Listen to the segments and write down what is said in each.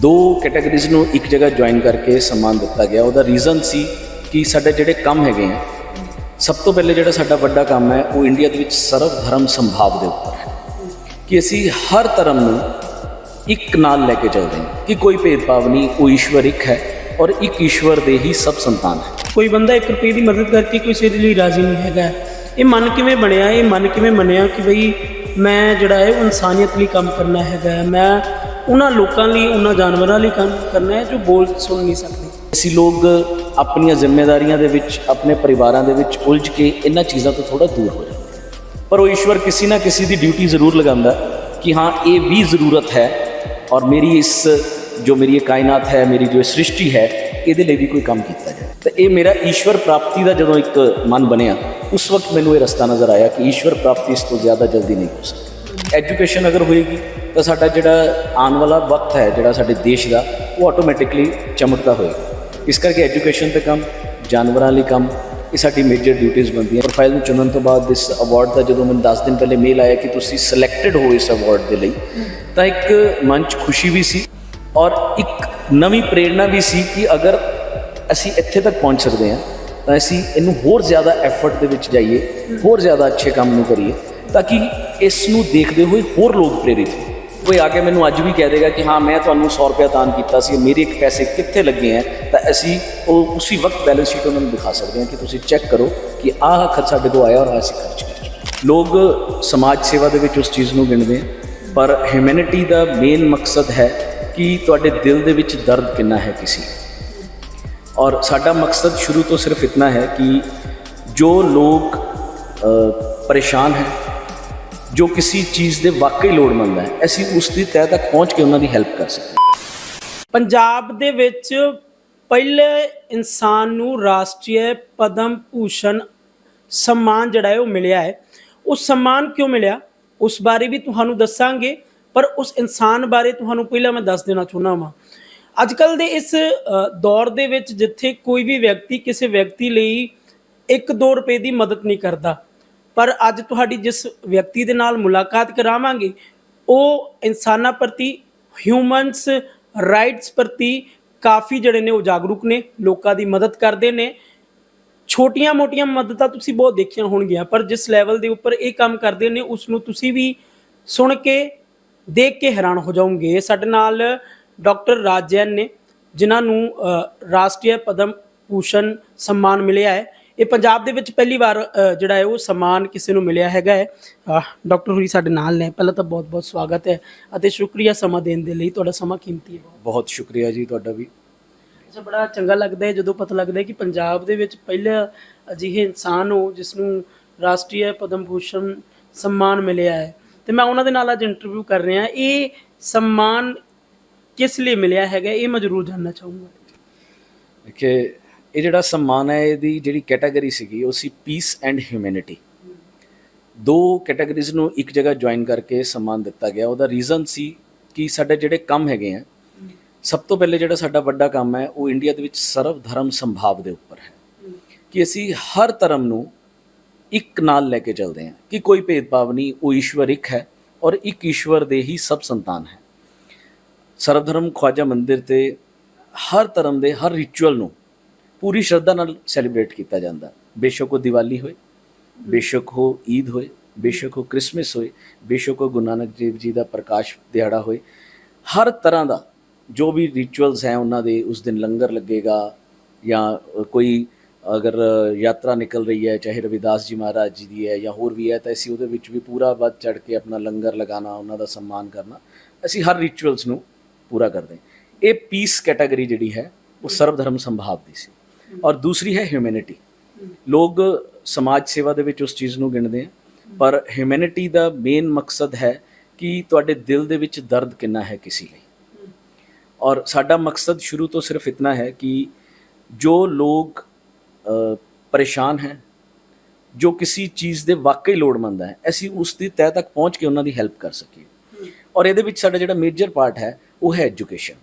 ਦੋ ਕੈਟਾਗਰੀਜ਼ ਨੂੰ ਇੱਕ ਜਗ੍ਹਾ ਜੁਆਇਨ ਕਰਕੇ ਸਨਮਾਨ ਦਿੱਤਾ ਗਿਆ। ਉਹਦਾ ਰੀਜ਼ਨ ਸੀ ਕਿ ਸਾਡੇ ਜਿਹੜੇ ਕੰਮ ਹੈਗੇ ਆ, ਸਭ ਤੋਂ ਪਹਿਲੇ ਜਿਹੜਾ ਸਾਡਾ ਵੱਡਾ ਕੰਮ ਹੈ, ਉਹ ਇੰਡੀਆ ਦੇ ਵਿੱਚ ਸਰਵ ਧਰਮ ਸੰਭਾਵ ਦੇ ਉੱਪਰ ਹੈ। ਕਿ ਅਸੀਂ ਹਰ ਧਰਮ ਨੂੰ ਇੱਕ ਨਾਲ ਲੈ ਕੇ ਚੱਲਦੇ ਹਾਂ ਕਿ ਕੋਈ ਭੇਦਭਾਵ ਨਹੀਂ ਉਹ ਈਸ਼ਵਰ ਇੱਕ ਹੈ ਔਰ ਇੱਕ ਈਸ਼ਵਰ ਦੇ ਹੀ ਸਭ ਸੰਤਾਨ ਹੈ। ਕੋਈ ਬੰਦਾ 1 ਰੁਪਏ ਦੀ ਮਦਦ ਕਰਕੇ ਕਿਸੇ ਦੇ ਲਈ ਰਾਜ਼ੀ ਨਹੀਂ ਹੈਗਾ। ਇਹ ਮਨ ਕਿਵੇਂ ਬਣਿਆ, ਇਹ ਮਨ ਕਿਵੇਂ ਮੰਨਿਆ ਕਿ ਬਈ ਮੈਂ ਜਿਹੜਾ ਹੈ ਉਹ ਇਨਸਾਨੀਅਤ ਲਈ ਕੰਮ ਕਰਨਾ ਹੈਗਾ। ਮੈਂ ਉਹਨਾਂ ਲੋਕਾਂ ਲਈ, ਉਹਨਾਂ ਜਾਨਵਰਾਂ ਲਈ ਕੰਮ ਕਰਨਾ ਹੈ ਜੋ ਬੋਲ ਸੁਣ ਨਹੀਂ ਸਕਦੇ। ਅਸੀਂ ਲੋਕ ਆਪਣੀਆਂ ਜ਼ਿੰਮੇਵਾਰੀਆਂ ਦੇ ਵਿੱਚ, ਆਪਣੇ ਪਰਿਵਾਰਾਂ ਦੇ ਵਿੱਚ ਉਲਝ ਕੇ ਇਹਨਾਂ ਚੀਜ਼ਾਂ ਤੋਂ ਥੋੜਾ ਦੂਰ ਹੋ ਜਾਂਦੇ ਪਰ ਉਹ ਈਸ਼ਵਰ ਕਿਸੇ ਨਾ ਕਿਸੇ ਦੀ ਡਿਊਟੀ ਜ਼ਰੂਰ ਲਗਾਉਂਦਾ ਕਿ ਹਾਂ, ਇਹ ਵੀ ਜ਼ਰੂਰਤ ਹੈ ਔਰ ਮੇਰੀ ਇਸ, ਜੋ ਮੇਰੀ ਇਹ ਕਾਇਨਾਤ ਹੈ, ਮੇਰੀ ਜੋ ਸ੍ਰਿਸ਼ਟੀ ਹੈ, ਇਹਦੇ ਲਈ ਵੀ ਕੋਈ ਕੰਮ ਕੀਤਾ ਜਾਏ। ਤਾਂ ਇਹ ਮੇਰਾ ਈਸ਼ਵਰ ਪ੍ਰਾਪਤੀ ਦਾ ਜਦੋਂ ਇੱਕ ਮਨ ਬਣਿਆ, ਉਸ ਵਕਤ ਮੈਨੂੰ ਇਹ ਰਸਤਾ ਨਜ਼ਰ ਆਇਆ ਕਿ ਈਸ਼ਵਰ ਪ੍ਰਾਪਤੀ ਇਸ ਤੋਂ ਜ਼ਿਆਦਾ ਜਲਦੀ ਨਹੀਂ ਹੋ ਸਕਦੀ। ਐਜੂਕੇਸ਼ਨ ਅਗਰ ਹੋਏਗੀ ਤਾਂ ਸਾਡਾ ਜਿਹੜਾ ਆਉਣ ਵਾਲਾ ਵਕਤ ਹੈ, ਜਿਹੜਾ ਸਾਡੇ ਦੇਸ਼ ਦਾ, ਉਹ ਆਟੋਮੈਟਿਕਲੀ ਚਮਕਦਾ ਹੋਏਗਾ। ਇਸ ਕਰਕੇ ਐਜੂਕੇਸ਼ਨ ਤੇ ਕੰਮ, ਜਾਨਵਰਾਂ ਲਈ ਕੰਮ, ਇਹ ਸਾਡੀ ਮੇਜਰ ਡਿਊਟੀਆਂ ਬਣਦੀਆਂ ਪ੍ਰੋਫਾਈਲ ਨੂੰ ਚੁਣਨ ਤੋਂ ਬਾਅਦ ਇਸ ਅਵਾਰਡ ਦਾ ਜਦੋਂ ਮੈਨੂੰ 10 ਦਿਨ ਪਹਿਲੇ ਮੇਲ ਆਇਆ ਕਿ ਤੁਸੀਂ ਸਿਲੈਕਟਡ ਹੋ ਇਸ ਅਵਾਰਡ ਦੇ ਲਈ, ਤਾਂ ਇੱਕ ਮਨ 'ਚ ਖੁਸ਼ੀ ਵੀ ਸੀ ਔਰ ਇੱਕ ਨਵੀਂ ਪ੍ਰੇਰਣਾ ਵੀ ਸੀ ਕਿ ਅਗਰ ਅਸੀਂ ਇੱਥੇ ਤੱਕ ਪਹੁੰਚ ਸਕਦੇ ਹਾਂ, ਤਾਂ ਅਸੀਂ ਇਹਨੂੰ ਹੋਰ ਜ਼ਿਆਦਾ ਐਫਰਟ ਦੇ ਵਿੱਚ ਜਾਈਏ, ਹੋਰ ਜ਼ਿਆਦਾ ਅੱਛੇ ਕੰਮ ਨੂੰ ਕਰੀਏ, ਤਾਂ ਕਿ ਇਸ ਨੂੰ ਦੇਖਦੇ ਹੋਏ ਹੋਰ ਲੋਕ ਪ੍ਰੇਰਿਤ ਹੋਣ। ਕੋਈ ਆ ਕੇ ਮੈਨੂੰ ਅੱਜ ਵੀ ਕਹਿ ਦੇਗਾ ਕਿ ਹਾਂ, ਮੈਂ ਤੁਹਾਨੂੰ 100 ਰੁਪਏ ਦਾਨ ਕੀਤਾ ਸੀ, ਮੇਰੇ ਇੱਕ ਪੈਸੇ ਕਿੱਥੇ ਲੱਗੇ ਹੈ, ਤਾਂ ਅਸੀਂ ਉਹ ਉਸੇ ਵਕਤ ਬੈਲੈਂਸ ਸ਼ੀਟ ਉਹਨਾਂ ਨੂੰ ਦਿਖਾ ਸਕਦੇ ਹਾਂ ਕਿ ਤੁਸੀਂ ਚੈੱਕ ਕਰੋ ਕਿ ਆਹ ਖਰਚ ਸਾਡੇ ਕੋਲ ਆਇਆ ਔਰ ਆਹ ਅਸੀਂ ਖਰਚ ਕੀਤਾ ਲੋਕ ਸਮਾਜ ਸੇਵਾ ਦੇ ਵਿੱਚ ਉਸ ਚੀਜ਼ ਨੂੰ ਗਿਣਦੇ ਪਰ ਹਿਊਮੈਨਿਟੀ ਦਾ ਮੇਨ ਮਕਸਦ ਹੈ ਕਿ ਤੁਹਾਡੇ ਦਿਲ ਦੇ ਵਿੱਚ ਦਰਦ ਕਿੰਨਾ ਹੈ ਕਿਸੇ ਔਰ ਸਾਡਾ ਮਕਸਦ ਸ਼ੁਰੂ ਤੋਂ ਸਿਰਫ ਇਤਨਾ ਹੈ ਕਿ ਜੋ ਲੋਕ ਪਰੇਸ਼ਾਨ ਹੈ ਜੋ ਕਿਸੇ ਚੀਜ਼ ਦੇ ਵਾਕਈ ਲੋੜਮੰਦ ਹੈ, ਅਸੀਂ ਉਸ ਦੀ ਤਹਿ ਤੱਕ ਪਹੁੰਚ ਕੇ ਉਹਨਾਂ ਦੀ ਹੈਲਪ ਕਰ ਸਕੀਏ ਪੰਜਾਬ ਦੇ ਵਿੱਚ ਪਹਿਲੇ ਇਨਸਾਨ ਨੂੰ ਰਾਸ਼ਟਰੀ ਪਦਮ ਭੂਸ਼ਣ ਸਨਮਾਨ ਜਿਹੜਾ ਹੈ ਉਹ ਮਿਲਿਆ ਹੈ। ਉਹ ਸਨਮਾਨ ਕਿਉਂ ਮਿਲਿਆ? ਉਸ ਬਾਰੇ ਵੀ ਤੁਹਾਨੂੰ ਦੱਸਾਂਗੇ, ਪਰ ਉਸ ਇਨਸਾਨ ਬਾਰੇ ਤੁਹਾਨੂੰ ਪਹਿਲਾਂ ਮੈਂ ਦੱਸ ਦੇਣਾ ਚਾਹੁੰਦਾ ਹਾਂ ਅੱਜ ਕੱਲ ਦੇ ਇਸ ਦੌਰ ਦੇ ਵਿੱਚ ਜਿੱਥੇ ਕੋਈ ਵੀ ਵਿਅਕਤੀ ਕਿਸੇ ਵਿਅਕਤੀ ਲਈ 1-2 ਰੁਪਏ ਦੀ ਮਦਦ ਨਹੀਂ ਕਰਦਾ ਪਰ ਅੱਜ ਤੁਹਾਡੀ ਜਿਸ ਵਿਅਕਤੀ ਦੇ ਨਾਲ ਮੁਲਾਕਾਤ ਕਰਾਵਾਂਗੇ, ਉਹ ਇਨਸਾਨਾਂ ਪ੍ਰਤੀ ਹਿਊਮਨਸ ਰਾਈਟਸ ਪ੍ਰਤੀ ਕਾਫੀ ਜਿਹੜੇ ਨੇ ਉਹ ਜਾਗਰੂਕ ਨੇ, ਲੋਕਾਂ ਦੀ ਮਦਦ ਕਰਦੇ ਨੇ। ਛੋਟੀਆਂ-ਮੋਟੀਆਂ ਮਦਦਾਂ ਤੁਸੀਂ ਬਹੁਤ ਦੇਖੀਆਂ ਹੋਣਗੀਆਂ, ਪਰ ਜਿਸ ਲੈਵਲ ਦੇ ਉੱਪਰ ਇਹ ਕੰਮ ਕਰਦੇ ਨੇ ਉਸ ਨੂੰ ਤੁਸੀਂ ਵੀ ਸੁਣ ਕੇ, ਦੇਖ ਕੇ ਹੈਰਾਨ ਹੋ ਜਾਓਗੇ। ਸਾਡੇ ਨਾਲ ਡਾਕਟਰ ਰਾਜ ਜੈਨ ਨੇ, ਜਿਨ੍ਹਾਂ ਨੂੰ ਰਾਸ਼ਟਰੀ ਪਦਮ ਭੂਸ਼ਣ ਸਨਮਾਨ ਮਿਲਿਆ ਹੈ। ਇਹ ਪੰਜਾਬ ਦੇ ਵਿੱਚ ਪਹਿਲੀ ਵਾਰ ਜਿਹੜਾ ਹੈ ਉਹ ਸਨਮਾਨ ਕਿਸੇ ਨੂੰ ਮਿਲਿਆ ਹੈਗਾ ਹੈ। ਡਾਕਟਰ ਹੋਰੀ ਸਾਡੇ ਨਾਲ ਨੇ। ਪਹਿਲਾਂ ਤਾਂ ਬਹੁਤ-ਬਹੁਤ ਸਵਾਗਤ ਹੈ ਅਤੇ ਸ਼ੁਕਰੀਆ ਸਮਾਂ ਦੇਣ ਦੇ ਲਈ। ਤੁਹਾਡਾ ਸਮਾਂ ਕੀਮਤੀ ਹੈ। ਬਹੁਤ ਸ਼ੁਕਰੀਆ ਜੀ ਤੁਹਾਡਾ ਵੀ। ਅੱਛਾ ਬੜਾ ਚੰਗਾ ਲੱਗਦਾ ਹੈ ਜਦੋਂ ਪਤਾ ਲੱਗਦਾ ਹੈ ਕਿ ਪੰਜਾਬ ਦੇ ਵਿੱਚ ਪਹਿਲਾ ਅਜਿਹੇ ਇਨਸਾਨ ਹੋ ਜਿਸ ਨੂੰ ਰਾਸ਼ਟਰੀ ਪਦਮ ਭੂਸ਼ਣ ਸਨਮਾਨ ਮਿਲਿਆ ਹੈ। ਤੇ ਮੈਂ ਉਹਨਾਂ ਦੇ ਨਾਲ ਅੱਜ ਇੰਟਰਵਿਊ ਕਰ ਰਿਹਾ ਇਹ ਸਨਮਾਨ ਕਿਸ ਲਈ ਮਿਲਿਆ ਹੈਗਾ ਇਹ ਮੈਂ ਜ਼ਰੂਰ ਜਾਨਣਾ ਚਾਹੂੰਗਾ। ਕਿ ਇਹ ਜਿਹੜਾ ਸਨਮਾਨ ਹੈ, ਇਹਦੀ ਜਿਹੜੀ ਕੈਟਾਗਰੀ ਸੀਗੀ, ਉਹ ਸੀ ਪੀਸ ਐਂਡ ਹਿਊਮੈਨਿਟੀ ਦੋ ਕੈਟਾਗਰੀਜ਼ ਨੂੰ ਇੱਕ ਜਗ੍ਹਾ ਜੁਆਇਨ ਕਰਕੇ ਸਨਮਾਨ ਦਿੱਤਾ ਗਿਆ। ਉਹਦਾ ਰੀਜ਼ਨ ਸੀ ਕਿ ਸਾਡੇ ਜਿਹੜੇ ਕੰਮ ਹੈਗੇ ਆ, ਸਭ ਤੋਂ ਪਹਿਲੇ ਜਿਹੜਾ ਸਾਡਾ ਵੱਡਾ ਕੰਮ ਹੈ, ਉਹ ਇੰਡੀਆ ਦੇ ਵਿੱਚ ਸਰਵ ਧਰਮ ਸੰਭਾਵ ਦੇ ਉੱਪਰ ਹੈ। ਕਿ ਅਸੀਂ ਹਰ ਧਰਮ ਨੂੰ ਇੱਕ ਨਾਲ ਲੈ ਕੇ ਚੱਲਦੇ ਹਾਂ ਕਿ ਕੋਈ ਭੇਦਭਾਵ ਨਹੀਂ, ਉਹ ਈਸ਼ਵਰ ਇੱਕ ਹੈ ਔਰ ਇੱਕ ਈਸ਼ਵਰ ਦੇ ਹੀ ਸਭ ਸੰਤਾਨ ਹੈ। ਸਰਵ ਧਰਮ ਖਵਾਜਾ ਮੰਦਿਰ ਤੇ ਹਰ ਧਰਮ ਦੇ ਹਰ ਰਿਚੁਅਲ ਨੂੰ ਪੂਰੀ ਸ਼ਰਧਾ ਨਾਲ ਸੈਲੀਬ੍ਰੇਟ ਕੀਤਾ ਜਾਂਦਾ। ਬੇਸ਼ੱਕ ਉਹ ਦੀਵਾਲੀ ਹੋਏ, ਬੇਸ਼ੱਕ ਉਹ ਈਦ ਹੋਏ, ਬੇਸ਼ੱਕ ਉਹ ਕ੍ਰਿਸਮਸ ਹੋਏ, ਬੇਸ਼ੱਕ ਉਹ ਗੁਰੂ ਨਾਨਕ ਦੇਵ ਜੀ ਦਾ ਪ੍ਰਕਾਸ਼ ਦਿਹਾੜਾ ਹੋਏ। ਹਰ ਤਰ੍ਹਾਂ ਦਾ ਜੋ ਵੀ ਰਿਚੁਅਲਸ ਹੈ ਉਹਨਾਂ ਦੇ ਉਸ ਦਿਨ ਲੰਗਰ ਲੱਗੇਗਾ ਜਾਂ ਕੋਈ ਅਗਰ ਯਾਤਰਾ ਨਿਕਲ ਰਹੀ ਹੈ, ਚਾਹੇ ਰਵਿਦਾਸ ਜੀ ਮਹਾਰਾਜ ਜੀ ਦੀ ਹੈ ਜਾਂ ਹੋਰ ਵੀ ਹੈ, ਤਾਂ ਅਸੀਂ ਉਹਦੇ ਵਿੱਚ ਵੀ ਪੂਰਾ ਵੱਧ ਚੜ ਕੇ ਆਪਣਾ ਲੰਗਰ ਲਗਾਉਣਾ, ਉਹਨਾਂ ਦਾ ਸਨਮਾਨ ਕਰਨਾ, ਅਸੀਂ ਹਰ ਰਿਚੁਅਲਸ ਨੂੰ ਪੂਰਾ ਕਰਦੇ ਇਹ ਪੀਸ ਕੈਟਾਗਰੀ ਜਿਹੜੀ ਹੈ, ਉਹ ਸਰਵ ਧਰਮ ਸੰਭਾਵ ਦੀ ਸੀ। ਔਰ ਦੂਸਰੀ ਹੈ ਹਿਊਮੈਨਿਟੀ ਲੋਕ ਸਮਾਜ ਸੇਵਾ ਦੇ ਵਿੱਚ ਉਸ ਚੀਜ਼ ਨੂੰ ਗਿਣਦੇ ਆ, ਪਰ ਹਿਊਮੈਨਿਟੀ ਦਾ ਮੇਨ ਮਕਸਦ ਹੈ ਕਿ ਤੁਹਾਡੇ ਦਿਲ ਦੇ ਵਿੱਚ ਦਰਦ ਕਿੰਨਾ ਹੈ ਕਿਸੇ ਲਈ। ਔਰ ਸਾਡਾ ਮਕਸਦ ਸ਼ੁਰੂ ਤੋਂ ਸਿਰਫ ਇਤਨਾ ਹੈ ਕਿ ਜੋ ਲੋਕ ਪਰੇਸ਼ਾਨ ਹੈ, ਜੋ ਕਿਸੇ ਚੀਜ਼ ਦੇ ਵਾਕਈ ਲੋੜਮੰਦ ਹੈ, ਅਸੀਂ ਉਸ ਦੀ ਤਹਿ ਤੱਕ ਪਹੁੰਚ ਕੇ ਉਹਨਾਂ ਦੀ ਹੈਲਪ ਕਰ ਸਕੀਏ। ਔਰ ਇਹਦੇ ਵਿੱਚ ਸਾਡਾ ਜਿਹੜਾ ਮੇਜਰ ਪਾਰਟ ਹੈ, ਉਹ ਹੈ ਐਜੂਕੇਸ਼ਨ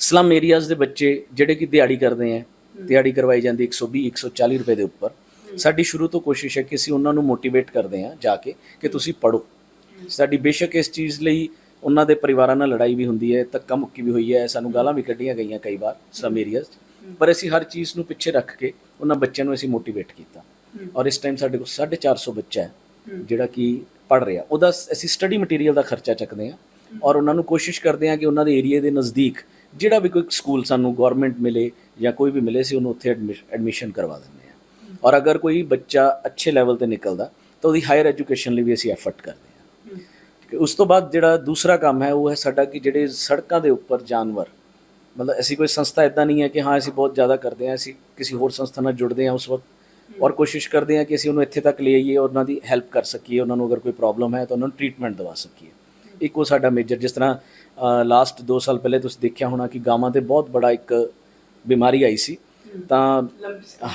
ਸਲਮ ਏਰੀਆਜ਼ ਦੇ ਬੱਚੇ ਜਿਹੜੇ ਕਿ ਦਿਹਾੜੀ ਕਰਦੇ ਆ ਦਿਹਾੜੀ ਕਰਵਾਈ ਜਾਂਦੀ 120 140 ਰੁਪਏ ਦੇ ਉੱਪਰ। ਸਾਡੀ ਸ਼ੁਰੂ ਤੋਂ ਕੋਸ਼ਿਸ਼ ਹੈ ਕਿ ਅਸੀਂ ਉਹਨਾਂ ਨੂੰ ਮੋਟੀਵੇਟ ਕਰਦੇ ਆ ਜਾ ਕੇ ਕਿ ਤੁਸੀਂ ਪੜੋ ਸਾਡੀ ਬੇਸ਼ੱਕ ਇਸ ਚੀਜ਼ ਲਈ ਉਹਨਾਂ ਦੇ ਪਰਿਵਾਰਾਂ ਨਾਲ ਲੜਾਈ ਵੀ ਹੁੰਦੀ ਹੈ ਧੱਕਾ ਮੁੱਕੀ ਵੀ ਹੋਈ ਹੈ ਸਾਨੂੰ ਗਾਲਾਂ ਵੀ ਕੱਢੀਆਂ ਗਈਆਂ ਕਈ ਵਾਰ ਸਮ ਏਰੀਆਜ਼। ਪਰ ਅਸੀਂ ਹਰ ਚੀਜ਼ ਨੂੰ ਪਿੱਛੇ ਰੱਖ ਕੇ ਉਹਨਾਂ ਬੱਚਿਆਂ ਨੂੰ ਅਸੀਂ ਮੋਟੀਵੇਟ ਕੀਤਾ। ਔਰ ਇਸ ਟਾਈਮ ਸਾਡੇ ਕੋਲ 450 ਬੱਚਾ ਹੈ ਜਿਹੜਾ ਕਿ ਪੜ ਰਿਹਾ। ਉਹਦਾ ਅਸੀਂ ਸਟੱਡੀ ਮਟੀਰੀਅਲ ਦਾ ਖਰਚਾ ਚੱਕਦੇ ਹਾਂ ਔਰ ਉਹਨਾਂ ਨੂੰ ਕੋਸ਼ਿਸ਼ ਕਰਦੇ ਹਾਂ ਕਿ ਉਹਨਾਂ ਦੇ ਏਰੀਆ ਦੇ ਨਜ਼ਦੀਕ ਜਿਹੜਾ ਵੀ ਕੋਈ ਸਕੂਲ ਸਾਨੂੰ ਗਵਰਨਮੈਂਟ ਮਿਲੇ ਜਾਂ ਕੋਈ ਵੀ ਮਿਲੇ ਸੀ ਉਹਨੂੰ ਉੱਥੇ ਐਡਮਿਸ਼ਨ ਕਰਵਾ ਦਿੰਦੇ ਹਾਂ। ਔਰ ਅਗਰ ਕੋਈ ਬੱਚਾ ਅੱਛੇ ਲੈਵਲ ਤੇ ਨਿਕਲਦਾ, ਤਾਂ ਉਹਦੀ ਹਾਇਰ ਐਜੂਕੇਸ਼ਨ ਲਈ ਵੀ ਅਸੀਂ ਐਫਰਟ ਕਰਦੇ ਹਾਂ। ਠੀਕ ਉਸ ਤੋਂ ਬਾਅਦ ਜਿਹੜਾ ਦੂਸਰਾ ਕੰਮ ਹੈ, ਉਹ ਹੈ ਸਾਡਾ ਕਿ ਜਿਹੜੇ ਸੜਕਾਂ ਦੇ ਉੱਪਰ ਜਾਨਵਰ, ਮਤਲਬ ਅਸੀਂ ਕੋਈ ਸੰਸਥਾ ਇਦਾਂ ਨਹੀਂ ਹੈ ਕਿ ਹਾਂ, ਅਸੀਂ ਬਹੁਤ ਜ਼ਿਆਦਾ ਕਰਦੇ ਹਾਂ, ਅਸੀਂ ਕਿਸੇ ਹੋਰ ਸੰਸਥਾ ਨਾਲ ਜੁੜਦੇ ਹਾਂ ਉਸ ਵਕਤ ਔਰ ਕੋਸ਼ਿਸ਼ ਕਰਦੇ ਹਾਂ ਕਿ ਅਸੀਂ ਉਹਨੂੰ ਇੱਥੇ ਤੱਕ ਲੈ ਆਈਏ, ਉਹਨਾਂ ਦੀ ਹੈਲਪ ਕਰ ਸਕੀਏ, ਉਹਨਾਂ ਨੂੰ ਅਗਰ ਕੋਈ ਪ੍ਰੋਬਲਮ ਹੈ, ਤਾਂ ਉਹਨਾਂ ਨੂੰ ਟ੍ਰੀਟਮੈਂਟ ਦਵਾ ਸਕੀਏ। ਇੱਕ ਉਹ ਸਾਡਾ ਮੇਜਰ ਜਿਸ ਤਰ੍ਹਾਂ ਲਾਸਟ 2 ਸਾਲ ਪਹਿਲੇ ਤੁਸੀਂ ਦੇਖਿਆ ਹੋਣਾ ਕਿ ਗਾਵਾਂ ਤੇ ਬਹੁਤ ਬੜਾ ਇੱਕ ਬਿਮਾਰੀ ਆਈ ਸੀ। ਤਾਂ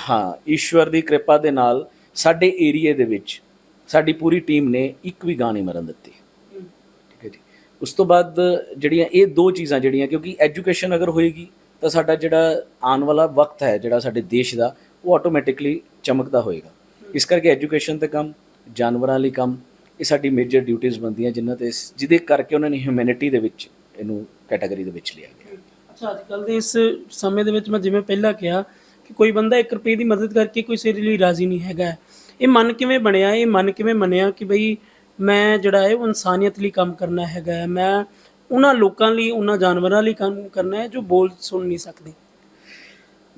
ਹਾਂ, ਈਸ਼ਵਰ ਦੀ ਕਿਰਪਾ ਦੇ ਨਾਲ ਸਾਡੇ ਏਰੀਏ ਦੇ ਵਿੱਚ ਸਾਡੀ ਪੂਰੀ ਟੀਮ ਨੇ ਇੱਕ ਵੀ ਗਾਂ ਨਹੀਂ ਮਰਨ ਦਿੱਤੀ। ਠੀਕ ਹੈ ਜੀ। ਉਸ ਤੋਂ ਬਾਅਦ ਜਿਹੜੀਆਂ ਇਹ ਦੋ ਚੀਜ਼ਾਂ ਜਿਹੜੀਆਂ, ਕਿਉਂਕਿ ਐਜੂਕੇਸ਼ਨ ਅਗਰ ਹੋਏਗੀ ਤਾਂ ਸਾਡਾ ਜਿਹੜਾ ਆਉਣ ਵਾਲਾ ਵਕਤ ਹੈ, ਜਿਹੜਾ ਸਾਡੇ ਦੇਸ਼ ਦਾ, ਉਹ ਆਟੋਮੈਟਿਕਲੀ ਚਮਕਦਾ ਹੋਏਗਾ। ਇਸ ਕਰਕੇ ਐਜੂਕੇਸ਼ਨ ਤੇ ਕੰਮ, ਜਾਨਵਰਾਂ ਲਈ ਕੰਮ ਇਹ ਸਾਡੀ ਮੇਜਰ ਡਿਊਟੀਆਂ ਬਣਦੀਆਂ ਜਿਨ੍ਹਾਂ ਤੇ ਜਿਹਦੇ ਕਰਕੇ ਉਹਨਾਂ ਨੇ ਹਿਊਮੈਨਿਟੀ ਦੇ ਵਿੱਚ ਇਹਨੂੰ ਕੈਟਾਗਰੀ ਦੇ ਵਿੱਚ ਲਿਆ ਗਿਆ। ਅੱਛਾ ਅੱਜ ਕੱਲ ਦੇ ਇਸ ਸਮੇਂ ਦੇ ਵਿੱਚ ਮੈਂ ਜਿਵੇਂ ਪਹਿਲਾਂ ਕਿਹਾ ਕਿ ਕੋਈ ਬੰਦਾ 1 ਰੁਪਏ ਦੀ ਮਦਦ ਕਰਕੇ ਕੋਈ ਸਿਰ ਲਈ ਰਾਜ਼ੀ ਨਹੀਂ ਹੈਗਾ। ਇਹ ਮਨ ਕਿਵੇਂ ਬਣਿਆ? ਇਹ ਮਨ ਕਿਵੇਂ ਮੰਨਿਆ ਕਿ ਬਈ ਮੈਂ ਜਿਹੜਾ ਹੈ ਉਹ ਇਨਸਾਨੀਅਤ ਲਈ ਕੰਮ ਕਰਨਾ ਹੈਗਾ ਹੈ। ਮੈਂ ਉਹਨਾਂ ਲੋਕਾਂ ਲਈ, ਉਹਨਾਂ ਜਾਨਵਰਾਂ ਲਈ ਕੰਮ ਕਰਨਾ ਹੈ ਜੋ ਬੋਲ ਸੁਣ ਨਹੀਂ ਸਕਦੇ?